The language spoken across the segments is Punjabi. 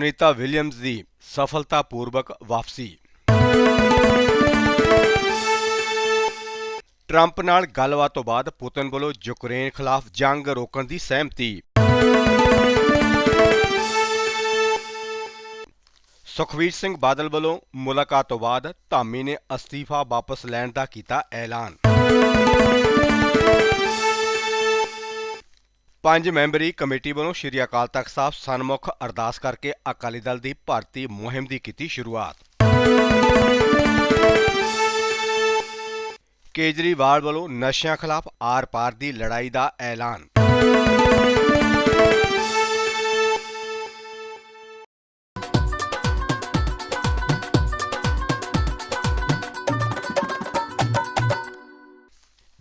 ਸੁਨੀਤਾ ਵਿਲੀਅਮਜ਼ ਦੀ ਸਫਲਤਾਪੂਰਵਕ ਵਾਪਸੀ। ਟਰੰਪ ਨਾਲ ਗੱਲਬਾਤ ਤੋਂ ਬਾਅਦ ਪੁਤਿਨ ਵੱਲੋਂ ਯੂਕਰੇਨ ਖਿਲਾਫ ਜੰਗ ਰੋਕਣ ਦੀ ਸਹਿਮਤੀ। ਸੁਖਵੀਰ ਸਿੰਘ ਬਾਦਲ ਵੱਲੋਂ ਮੁਲਾਕਾਤ ਤੋਂ ਬਾਅਦ ਧਾਮੀ ਨੇ ਅਸਤੀਫਾ ਵਾਪਸ ਲੈਣ ਦਾ ਕੀਤਾ ਐਲਾਨ। ਪੰਜ ਮੈਂਬਰੀ ਕਮੇਟੀ ਵੱਲੋਂ ਸ਼੍ਰੀ ਅਕਾਲ ਤਖਤ ਸਾਹਿਬ ਸਨਮੁਖ ਅਰਦਾਸ ਕਰਕੇ ਅਕਾਲੀ ਦਲ ਦੀ ਭਰਤੀ ਮੁਹਿੰਮ ਦੀ ਕੀਤੀ ਸ਼ੁਰੂਆਤ। ਕੇਜਰੀਵਾਲ ਵੱਲੋਂ ਨਸ਼ਿਆਂ ਖਿਲਾਫ ਆਰ-ਪਾਰ ਦੀ ਲੜਾਈ ਦਾ ਐਲਾਨ।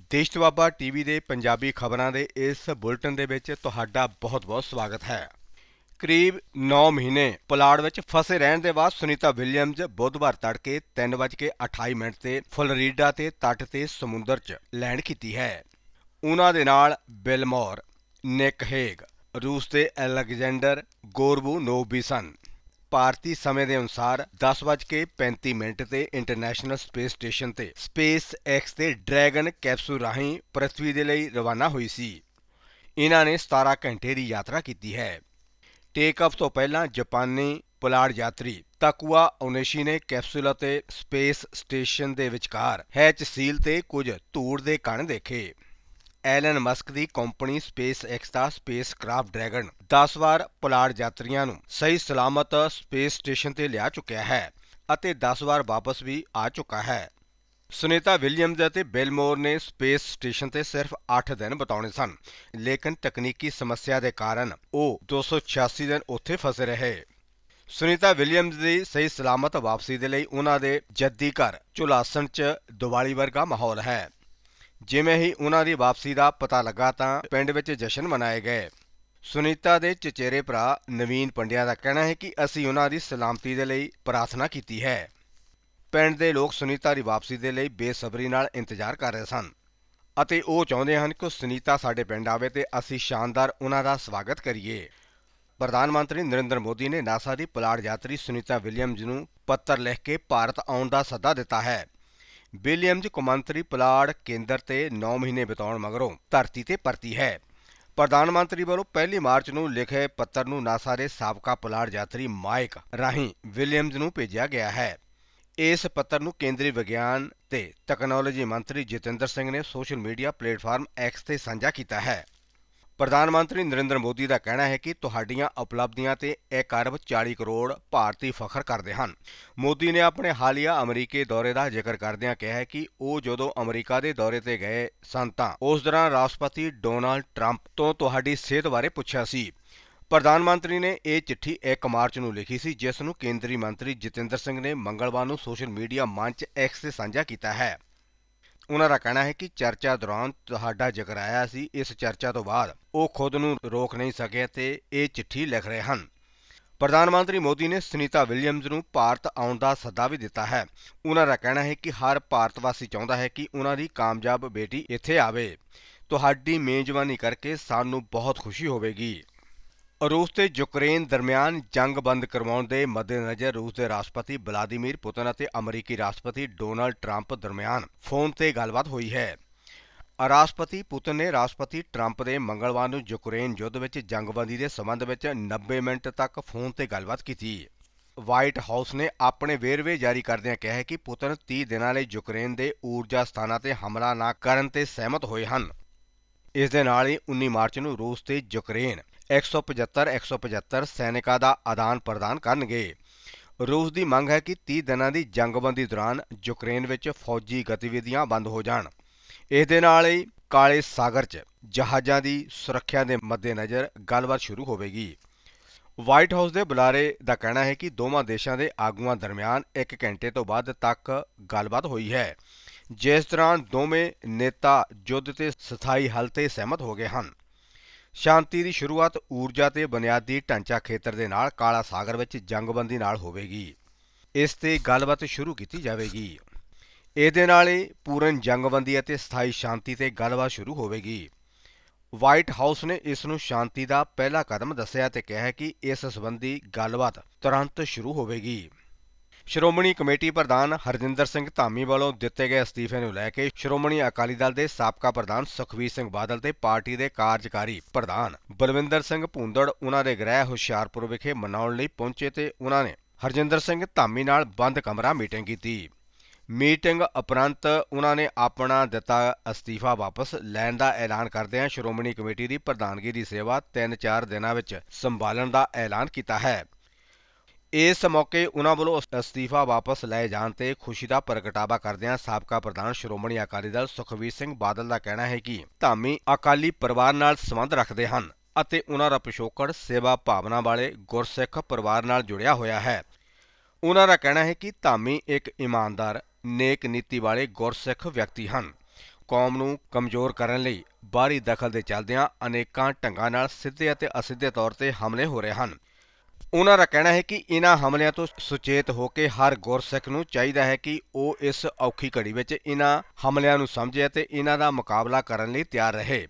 ਦੇਸ਼ ਦੁਆਬਾ ਟੀਵੀ ਦੇ ਪੰਜਾਬੀ ਖਬਰਾਂ ਦੇ ਇਸ ਬੁਲਟਨ ਦੇ ਵਿੱਚ ਤੁਹਾਡਾ ਬਹੁਤ-ਬਹੁਤ ਸਵਾਗਤ ਹੈ। ਕਰੀਬ 9 ਮਹੀਨੇ ਪੁਲਾੜ ਵਿੱਚ ਫਸੇ ਰਹਿਣ ਦੇ ਬਾਅਦ ਸੁਨੀਤਾ ਵਿਲੀਅਮਜ਼ ਬੁੱਧਵਾਰ ਤੜਕੇ 3:28 ਮਿੰਟ ਤੇ ਫਲੋਰੀਡਾ ਤੇ ਤੱਟ ਤੇ ਸਮੁੰਦਰ 'ਚ ਲੈਂਡ ਕੀਤੀ ਹੈ। ਉਹਨਾਂ ਦੇ ਨਾਲ ਬਿਲ ਮੌਰ ਨਿਕ ਹੇਗ ਰੂਸ ਦੇ ਅਲੈਗਜ਼ੈਂਡਰ ਗੋਰਬੂਨੋਵ ਵੀ ਸਨ। ਭਾਰਤੀ ਸਮੇਂ ਦੇ ਅਨੁਸਾਰ 10:35 ਮਿੰਟ ਤੇ ਇੰਟਰਨੈਸ਼ਨਲ ਸਪੇਸ ਸਟੇਸ਼ਨ ਤੇ ਸਪੇਸ ਐਕਸ ਤੇ ਡਰੈਗਨ ਕੈਪਸੂਲ ਰਾਹੀਂ ਪ੍ਰithvi ਦੇ ਲਈ ਰਵਾਨਾ ਹੋਈ ਸੀ। ਇਹਨਾਂ ਨੇ 17 ਘੰਟੇ ਦੀ ਯਾਤਰਾ ਕੀਤੀ ਹੈ। ਟੇਕ ਆਫ ਤੋਂ ਪਹਿਲਾਂ ਜਾਪਾਨੀ ਪੁਲਾੜ ਯਾਤਰੀ ਤਾਕੂਆ ਓਨੇਸ਼ੀ ਨੇ ਕੈਪਸੂਲ ਅਤੇ ਸਪੇਸ ਸਟੇਸ਼ਨ ਦੇ ਵਿਚਕਾਰ ਹੈਚ ਸੀਲ ਤੇ ਕੁਝ ਧੂੜ ਦੇ ਕਣ ਦੇਖੇ। ਐਲਨ ਮਸਕ ਦੀ ਕੰਪਨੀ ਸਪੇਸ ਐਕਸ ਦਾ ਸਪੇਸ ਕਰਾਫਟ ਡਰੈਗਨ 10 ਵਾਰ ਪੁਲਾੜ ਯਾਤਰੀਆਂ ਨੂੰ ਸਹੀ ਸਲਾਮਤ ਸਪੇਸ ਸਟੇਸ਼ਨ ਤੇ ਲਿਆ ਚੁੱਕਿਆ ਹੈ ਅਤੇ 10 ਵਾਰ ਵਾਪਸ ਵੀ ਆ ਚੁੱਕਾ ਹੈ। ਸੁਨੀਤਾ ਵਿਲੀਅਮਜ਼ ਅਤੇ ਬੇਲਮੋਰ ਨੇ ਸਪੇਸ ਸਟੇਸ਼ਨ ਤੇ ਸਿਰਫ 8 ਦਿਨ ਬਿਤਾਉਣੇ ਸਨ, ਲੇਕਿਨ ਤਕਨੀਕੀ ਸਮੱਸਿਆ ਦੇ ਕਾਰਨ ਉਹ 286 ਦਿਨ ਉੱਥੇ ਫਸੇ ਰਹੇ। ਸੁਨੀਤਾ ਵਿਲੀਅਮਜ਼ ਦੀ ਸਹੀ ਸਲਾਮਤ ਵਾਪਸੀ ਦੇ ਲਈ ਉਹਨਾਂ ਦੇ ਜੱਦੀ ਘਰ, ਝੁਲਾਸਣ 'ਚ ਦੀਵਾਲੀ ਵਰਗਾ ਮਾਹੌਲ ਹੈ। ਜਿਵੇਂ ਹੀ ਉਹਨਾਂ ਦੀ ਵਾਪਸੀ ਦਾ ਪਤਾ ਲੱਗਾ ਤਾਂ ਪਿੰਡ ਵਿੱਚ ਜਸ਼ਨ ਮਨਾਏ ਗਏ। ਸੁਨੀਤਾ ਦੇ ਚਚੇਰੇ ਭਰਾ ਨਵੀਨ ਪੰਡਿਆ ਦਾ ਕਹਿਣਾ ਹੈ ਕਿ ਅਸੀਂ ਉਹਨਾਂ ਦੀ ਸਲਾਮਤੀ ਦੇ ਲਈ ਪ੍ਰਾਰਥਨਾ ਕੀਤੀ ਹੈ। ਪਿੰਡ ਦੇ ਲੋਕ ਸੁਨੀਤਾ ਦੀ ਵਾਪਸੀ ਦੇ ਲਈ ਬੇਸਬਰੀ ਨਾਲ ਇੰਤਜ਼ਾਰ ਕਰ ਰਹੇ ਸਨ ਅਤੇ ਉਹ ਚਾਹੁੰਦੇ ਹਨ ਕਿ ਸੁਨੀਤਾ ਸਾਡੇ ਪਿੰਡ ਆਵੇ ਤੇ ਅਸੀਂ ਸ਼ਾਨਦਾਰ ਉਹਨਾਂ ਦਾ ਸਵਾਗਤ ਕਰੀਏ। ਪ੍ਰਧਾਨ ਮੰਤਰੀ ਨਰਿੰਦਰ ਮੋਦੀ ਨੇ ਨਾਸਾ ਦੀ ਪਲਾੜ ਯਾਤਰੀ ਸੁਨੀਤਾ ਵਿਲੀਅਮਜ਼ ਨੂੰ ਪੱਤਰ ਲਿਖ ਕੇ ਭਾਰਤ ਆਉਣ ਦਾ ਸੱਦਾ ਦਿੱਤਾ ਹੈ। ਵਿਲੀਅਮਜ਼ ਕੌਮਾਂਤਰੀ ਪਲਾੜ ਕੇਂਦਰ ਤੇ 9 ਮਹੀਨੇ ਬਿਤਾਉਣ ਮਗਰੋਂ ਧਰਤੀ ਤੇ ਪਰਤੀ ਹੈ। ਪ੍ਰਧਾਨ ਮੰਤਰੀ ਵੱਲੋਂ 1 ਮਾਰਚ ਨੂੰ ਲਿਖੇ ਪੱਤਰ ਨੂੰ ਨਾਸਾ ਦੇ ਸਾਬਕਾ ਪਲਾੜ ਯਾਤਰੀ ਮਾਈਕ ਰਾਹੀਂ ਵਿਲੀਅਮਜ਼ ਨੂੰ ਭੇਜਿਆ ਗਿਆ ਹੈ। ਇਸ ਪੱਤਰ ਨੂੰ ਕੇਂਦਰੀ ਵਿਗਿਆਨ ਤੇ ਟੈਕਨੋਲੋਜੀ ਮੰਤਰੀ ਜਤਿੰਦਰ ਸਿੰਘ ਨੇ ਸੋਸ਼ਲ ਮੀਡੀਆ ਪਲੇਟਫਾਰਮ ਐਕਸ ਤੇ ਸਾਂਝਾ ਕੀਤਾ ਹੈ। ਪ੍ਰਧਾਨ ਮੰਤਰੀ ਨਰਿੰਦਰ ਮੋਦੀ ਦਾ ਕਹਿਣਾ ਹੈ ਕਿ ਤੁਹਾਡੀਆਂ ਉਪਲਬਧੀਆਂ ਤੇ 1 ਅਰਬ 40 ਕਰੋੜ ਭਾਰਤੀ ਫਖਰ ਕਰਦੇ ਹਨ। ਮੋਦੀ ਨੇ ਆਪਣੇ ਹਾਲੀਆ ਅਮਰੀਕੀ ਦੌਰੇ ਦਾ ਜ਼ਿਕਰ ਕਰਦਿਆਂ ਕਿਹਾ ਹੈ ਕਿ ਉਹ ਜਦੋਂ ਅਮਰੀਕਾ ਦੇ ਦੌਰੇ ਤੇ ਗਏ ਸਨ ਤਾਂ ਉਸ ਦੌਰਾਨ ਰਾਸ਼ਟਰਪਤੀ ਡੋਨਾਲਡ ਟਰੰਪ ਤੋਂ ਤੁਹਾਡੀ ਸਿਹਤ ਬਾਰੇ ਪੁੱਛਿਆ ਸੀ। ਪ੍ਰਧਾਨ ਮੰਤਰੀ ਨੇ ਇਹ ਚਿੱਠੀ 1 ਮਾਰਚ ਨੂੰ ਲਿਖੀ ਸੀ, ਜਿਸ ਨੂੰ ਕੇਂਦਰੀ ਮੰਤਰੀ ਜਤਿੰਦਰ ਸਿੰਘ ਨੇ ਮੰਗਲਵਾਰ ਨੂੰ ਸੋਸ਼ਲ ਮੀਡੀਆ ਮੰਚ ਐਕਸ ਤੇ ਸਾਂਝਾ ਕੀਤਾ ਹੈ। ਉਹਨਾਂ ਦਾ ਕਹਿਣਾ ਹੈ ਕਿ ਚਰਚਾ ਦੌਰਾਨ ਤੁਹਾਡਾ ਜ਼ਿਕਰ ਆਇਆ ਸੀ, ਇਸ ਚਰਚਾ ਤੋਂ ਬਾਅਦ ਉਹ ਖੁਦ ਨੂੰ ਰੋਕ ਨਹੀਂ ਸਕੇ ਤੇ ਇਹ ਚਿੱਠੀ ਲਿਖ ਰਹੇ ਹਨ। ਪ੍ਰਧਾਨ ਮੰਤਰੀ ਮੋਦੀ ਨੇ ਸੁਨੀਤਾ ਵਿਲੀਅਮਜ਼ ਨੂੰ ਭਾਰਤ ਆਉਣ ਦਾ ਸੱਦਾ ਵੀ ਦਿੱਤਾ ਹੈ। ਉਹਨਾਂ ਦਾ ਕਹਿਣਾ ਹੈ ਕਿ ਹਰ ਭਾਰਤ ਵਾਸੀ ਚਾਹੁੰਦਾ ਹੈ ਕਿ ਉਹਨਾਂ ਦੀ ਕਾਮਯਾਬ ਬੇਟੀ ਇੱਥੇ ਆਵੇ। ਤੁਹਾਡੀ ਮੇਜ਼ਬਾਨੀ ਕਰਕੇ ਸਾਨੂੰ ਬਹੁਤ ਖੁਸ਼ੀ ਹੋਵੇਗੀ। ਰੂਸ ਤੇ ਯੂਕਰੇਨ ਦਰਮਿਆਨ ਜੰਗ ਬੰਦ ਕਰਵਾਉਣ ਦੇ ਮੱਦੇਨਜ਼ਰ ਰੂਸ ਦੇ ਰਾਸ਼ਟਰਪਤੀ ਵਲਾਦੀਮੀਰ ਪੁਤਿਨ ਅਤੇ ਅਮਰੀਕੀ ਰਾਸ਼ਟਰਪਤੀ ਡੋਨਾਲਡ ਟਰੰਪ ਦਰਮਿਆਨ ਫੋਨ ਤੇ ਗੱਲਬਾਤ ਹੋਈ ਹੈ। ਰਾਸ਼ਟਰਪਤੀ ਪੁਤਿਨ ਨੇ ਰਾਸ਼ਟਰਪਤੀ ਟਰੰਪ ਦੇ ਮੰਗਲਵਾਰ ਨੂੰ ਯੂਕਰੇਨ ਯੁੱਧ ਵਿੱਚ ਜੰਗਬੰਦੀ ਦੇ ਸੰਬੰਧ ਵਿੱਚ 90 ਮਿੰਟ ਤੱਕ ਫੋਨ ਤੇ ਗੱਲਬਾਤ ਕੀਤੀ। ਵਾਈਟ ਹਾਊਸ ਨੇ ਆਪਣੇ ਵੇਰਵੇ ਜਾਰੀ ਕਰਦਿਆਂ ਕਿਹਾ ਹੈ ਕਿ ਪੁਤਿਨ 30 ਦਿਨਾਂ ਲਈ ਯੂਕਰੇਨ ਦੇ ਊਰਜਾ ਸਥਾਨਾਂ ਤੇ ਹਮਲਾ ਨਾ ਕਰਨ ਤੇ ਸਹਿਮਤ ਹੋਏ ਹਨ। ਇਸ ਦੇ ਨਾਲ ਹੀ 19 ਮਾਰਚ ਨੂੰ ਰੂਸ ਤੇ ਯੂਕਰੇਨ 175 175 ਸੈਨਿਕਾਂ ਦਾ ਆਦਾਨ ਪ੍ਰਦਾਨ ਕਰਨਗੇ। ਰੂਸ ਦੀ ਮੰਗ ਹੈ ਕਿ 30 ਦਿਨਾਂ ਦੀ ਜੰਗਬੰਦੀ ਦੌਰਾਨ ਯੂਕਰੇਨ ਵਿੱਚ ਫੌਜੀ ਗਤੀਵਿਧੀਆਂ ਬੰਦ ਹੋ ਜਾਣ। ਇਸ ਦੇ ਨਾਲ ਹੀ ਕਾਲੇ ਸਾਗਰ 'ਚ ਜਹਾਜ਼ਾਂ ਦੀ ਸੁਰੱਖਿਆ ਦੇ ਮੱਦੇਨਜ਼ਰ ਗੱਲਬਾਤ ਸ਼ੁਰੂ ਹੋਵੇਗੀ। ਵਾਈਟ ਹਾਊਸ ਦੇ ਬੁਲਾਰੇ ਦਾ ਕਹਿਣਾ ਹੈ ਕਿ ਦੋਵਾਂ ਦੇਸ਼ਾਂ ਦੇ ਆਗੂਆਂ ਦਰਮਿਆਨ 1 ਘੰਟੇ ਤੋਂ ਵੱਧ ਤੱਕ ਗੱਲਬਾਤ ਹੋਈ ਹੈ, ਜਿਸ ਦੌਰਾਨ ਦੋਵੇਂ ਨੇਤਾ ਯੁੱਧ ਤੇ ਸਥਾਈ ਹੱਲ ਤੇ ਸਹਿਮਤ ਹੋ ਗਏ ਹਨ। ਸ਼ਾਂਤੀ ਦੀ ਸ਼ੁਰੂਆਤ ਊਰਜਾ ਤੇ ਬੁਨਿਆਦੀ ਢਾਂਚਾ ਖੇਤਰ ਦੇ ਨਾਲ ਕਾਲਾ ਸਾਗਰ ਵਿੱਚ ਜੰਗਬੰਦੀ ਨਾਲ ਹੋਵੇਗੀ। ਇਸ ਤੇ ਗੱਲਬਾਤ ਸ਼ੁਰੂ ਕੀਤੀ ਜਾਵੇਗੀ। ਇਹਦੇ ਨਾਲ ਹੀ ਪੂਰਨ ਜੰਗਬੰਦੀ ਅਤੇ ਸਥਾਈ ਸ਼ਾਂਤੀ ਤੇ ਗੱਲਬਾਤ ਸ਼ੁਰੂ ਹੋਵੇਗੀ। ਵਾਈਟ ਹਾਊਸ ਨੇ ਇਸ ਨੂੰ ਸ਼ਾਂਤੀ ਦਾ ਪਹਿਲਾ ਕਦਮ ਦੱਸਿਆ ਤੇ ਕਿਹਾ ਕਿ ਇਸ ਸੰਬੰਧੀ ਗੱਲਬਾਤ ਤੁਰੰਤ ਸ਼ੁਰੂ ਹੋਵੇਗੀ। ਸ਼੍ਰੋਮਣੀ ਕਮੇਟੀ ਪ੍ਰਧਾਨ ਹਰਜਿੰਦਰ ਸਿੰਘ ਧਾਮੀ ਵੱਲੋਂ ਦਿੱਤੇ ਗਏ ਅਸਤੀਫੇ ਨੂੰ ਲੈ ਕੇ ਸ਼੍ਰੋਮਣੀ ਅਕਾਲੀ ਦਲ ਦੇ ਸਾਬਕਾ ਪ੍ਰਧਾਨ ਸੁਖਬੀਰ ਸਿੰਘ ਬਾਦਲ ਤੇ ਪਾਰਟੀ ਦੇ ਕਾਰਜਕਾਰੀ ਪ੍ਰਧਾਨ ਬਲਵਿੰਦਰ ਸਿੰਘ ਭੂੰਦੜ ਉਹਨਾਂ ਦੇ ਗ੍ਰਹਿ ਹੁਸ਼ਿਆਰਪੁਰ ਵਿਖੇ ਮਨਾਉਣ ਲਈ ਪਹੁੰਚੇ ਤੇ ਉਹਨਾਂ ਨੇ ਹਰਜਿੰਦਰ ਸਿੰਘ ਧਾਮੀ ਨਾਲ ਬੰਦ ਕਮਰਾ ਮੀਟਿੰਗ ਕੀਤੀ। ਮੀਟਿੰਗ ਉਪਰੰਤ ਉਹਨਾਂ ਨੇ ਆਪਣਾ ਦਿੱਤਾ ਅਸਤੀਫਾ ਵਾਪਸ। ਲੈਣ ਦਾ ਐਲਾਨ ਕਰਦਿਆਂ ਸ਼੍ਰੋਮਣੀ ਕਮੇਟੀ ਦੀ ਪ੍ਰਧਾਨਗੀ ਦੀ ਸੇਵਾ 3-4 ਦਿਨਾਂ ਵਿੱਚ ਸੰਭਾਲਣ ਦਾ ਐਲਾਨ ਕੀਤਾ ਹੈ। ਇਸ ਮੌਕੇ ਉਹਨਾਂ ਵੱਲੋਂ ਅਸਤੀਫਾ ਵਾਪਸ ਲਏ ਜਾਣ ਤੇ ਖੁਸ਼ੀ ਦਾ ਪ੍ਰਗਟਾਵਾ ਕਰਦਿਆਂ ਸਾਬਕਾ ਪ੍ਰਧਾਨ ਸ਼੍ਰੋਮਣੀ ਅਕਾਲੀ ਦਲ ਸੁਖਬੀਰ ਸਿੰਘ ਬਾਦਲ ਦਾ ਕਹਿਣਾ ਹੈ ਕਿ ਧਾਮੀ ਅਕਾਲੀ ਪਰਿਵਾਰ ਨਾਲ ਸੰਬੰਧ ਰੱਖਦੇ ਹਨ ਅਤੇ ਉਹਨਾਂ ਦਾ ਪਿਛੋਕੜ, ਸੇਵਾ ਭਾਵਨਾ ਵਾਲੇ ਗੁਰਸਿੱਖ ਪਰਿਵਾਰ ਨਾਲ ਜੁੜਿਆ ਹੋਇਆ ਹੈ। ਉਹਨਾਂ ਦਾ ਕਹਿਣਾ ਹੈ ਕਿ ਧਾਮੀ ਇੱਕ ਇਮਾਨਦਾਰ, ਨੇਕ ਨੀਤੀ ਵਾਲੇ ਗੁਰਸਿੱਖ ਵਿਅਕਤੀ ਹਨ। ਕੌਮ ਨੂੰ ਕਮਜ਼ੋਰ ਕਰਨ ਲਈ ਬਾਹਰੀ ਦਖਲ ਦੇ ਚੱਲਦਿਆਂ ਅਨੇਕਾਂ ਢੰਗਾਂ ਨਾਲ ਸਿੱਧੇ ਅਤੇ ਅਸਿੱਧੇ ਤੌਰ ਤੇ ਹਮਲੇ ਹੋ ਰਹੇ ਹਨ। ਉਹਨਾਂ ਦਾ ਕਹਿਣਾ ਹੈ ਕਿ ਇਹਨਾਂ ਹਮਲਿਆਂ ਤੋਂ ਸੁਚੇਤ ਹੋ ਕੇ ਹਰ ਗੁਰਸਿੱਖ ਨੂੰ ਚਾਹੀਦਾ ਹੈ ਕਿ ਉਹ ਇਸ ਔਖੀ ਘੜੀ ਵਿੱਚ ਇਹਨਾਂ ਹਮਲਿਆਂ ਨੂੰ ਸਮਝੇ ਅਤੇ ਇਹਨਾਂ ਦਾ ਮੁਕਾਬਲਾ ਕਰਨ ਲਈ ਤਿਆਰ ਰਹੇ।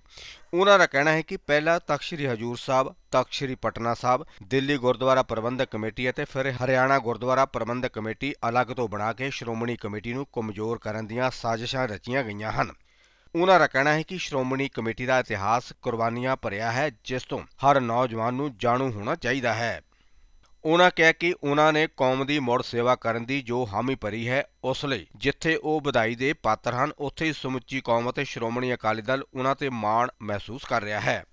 ਉਹਨਾਂ ਦਾ ਕਹਿਣਾ ਹੈ ਕਿ ਪਹਿਲਾਂ ਤਖ਼ਤ ਸ੍ਰੀ ਹਜੂਰ ਸਾਹਿਬ, ਤਖ਼ਤ ਸ੍ਰੀ ਪਟਨਾ ਸਾਹਿਬ, ਦਿੱਲੀ ਗੁਰਦੁਆਰਾ ਪ੍ਰਬੰਧਕ ਕਮੇਟੀ ਅਤੇ ਫਿਰ ਹਰਿਆਣਾ ਗੁਰਦੁਆਰਾ ਪ੍ਰਬੰਧਕ ਕਮੇਟੀ ਅਲੱਗ ਤੋਂ ਬਣਾ ਕੇ ਸ਼੍ਰੋਮਣੀ ਕਮੇਟੀ ਨੂੰ ਕਮਜ਼ੋਰ ਕਰਨ ਦੀਆਂ ਸਾਜ਼ਿਸ਼ਾਂ ਰਚੀਆਂ ਗਈਆਂ ਹਨ। ਉਹਨਾਂ ਦਾ ਕਹਿਣਾ ਹੈ ਕਿ ਸ਼੍ਰੋਮਣੀ ਕਮੇਟੀ ਦਾ ਇਤਿਹਾਸ ਕੁਰਬਾਨੀਆਂ ਭਰਿਆ ਹੈ, ਜਿਸ ਤੋਂ ਹਰ ਨੌਜਵਾਨ ਨੂੰ ਜਾਣੂ ਹੋਣਾ ਚਾਹੀਦਾ ਹੈ। ਉਹਨਾਂ ਕਿਹਾ ਕਿ ਉਹਨਾਂ ਨੇ ਕੌਮ ਦੀ ਮੁੜ ਸੇਵਾ ਕਰਨ ਦੀ ਜੋ ਹਾਮੀ ਭਰੀ ਹੈ, ਉਸ ਲਈ ਜਿੱਥੇ ਉਹ ਵਧਾਈ ਦੇ ਪਾਤਰ ਹਨ, ਉੱਥੇ ਹੀ ਸਮੁੱਚੀ ਕੌਮ ਅਤੇ ਸ਼੍ਰੋਮਣੀ ਅਕਾਲੀ ਦਲ ਉਹਨਾਂ ਤੇ ਮਾਣ ਮਹਿਸੂਸ ਕਰ ਰਿਹਾ ਹੈ।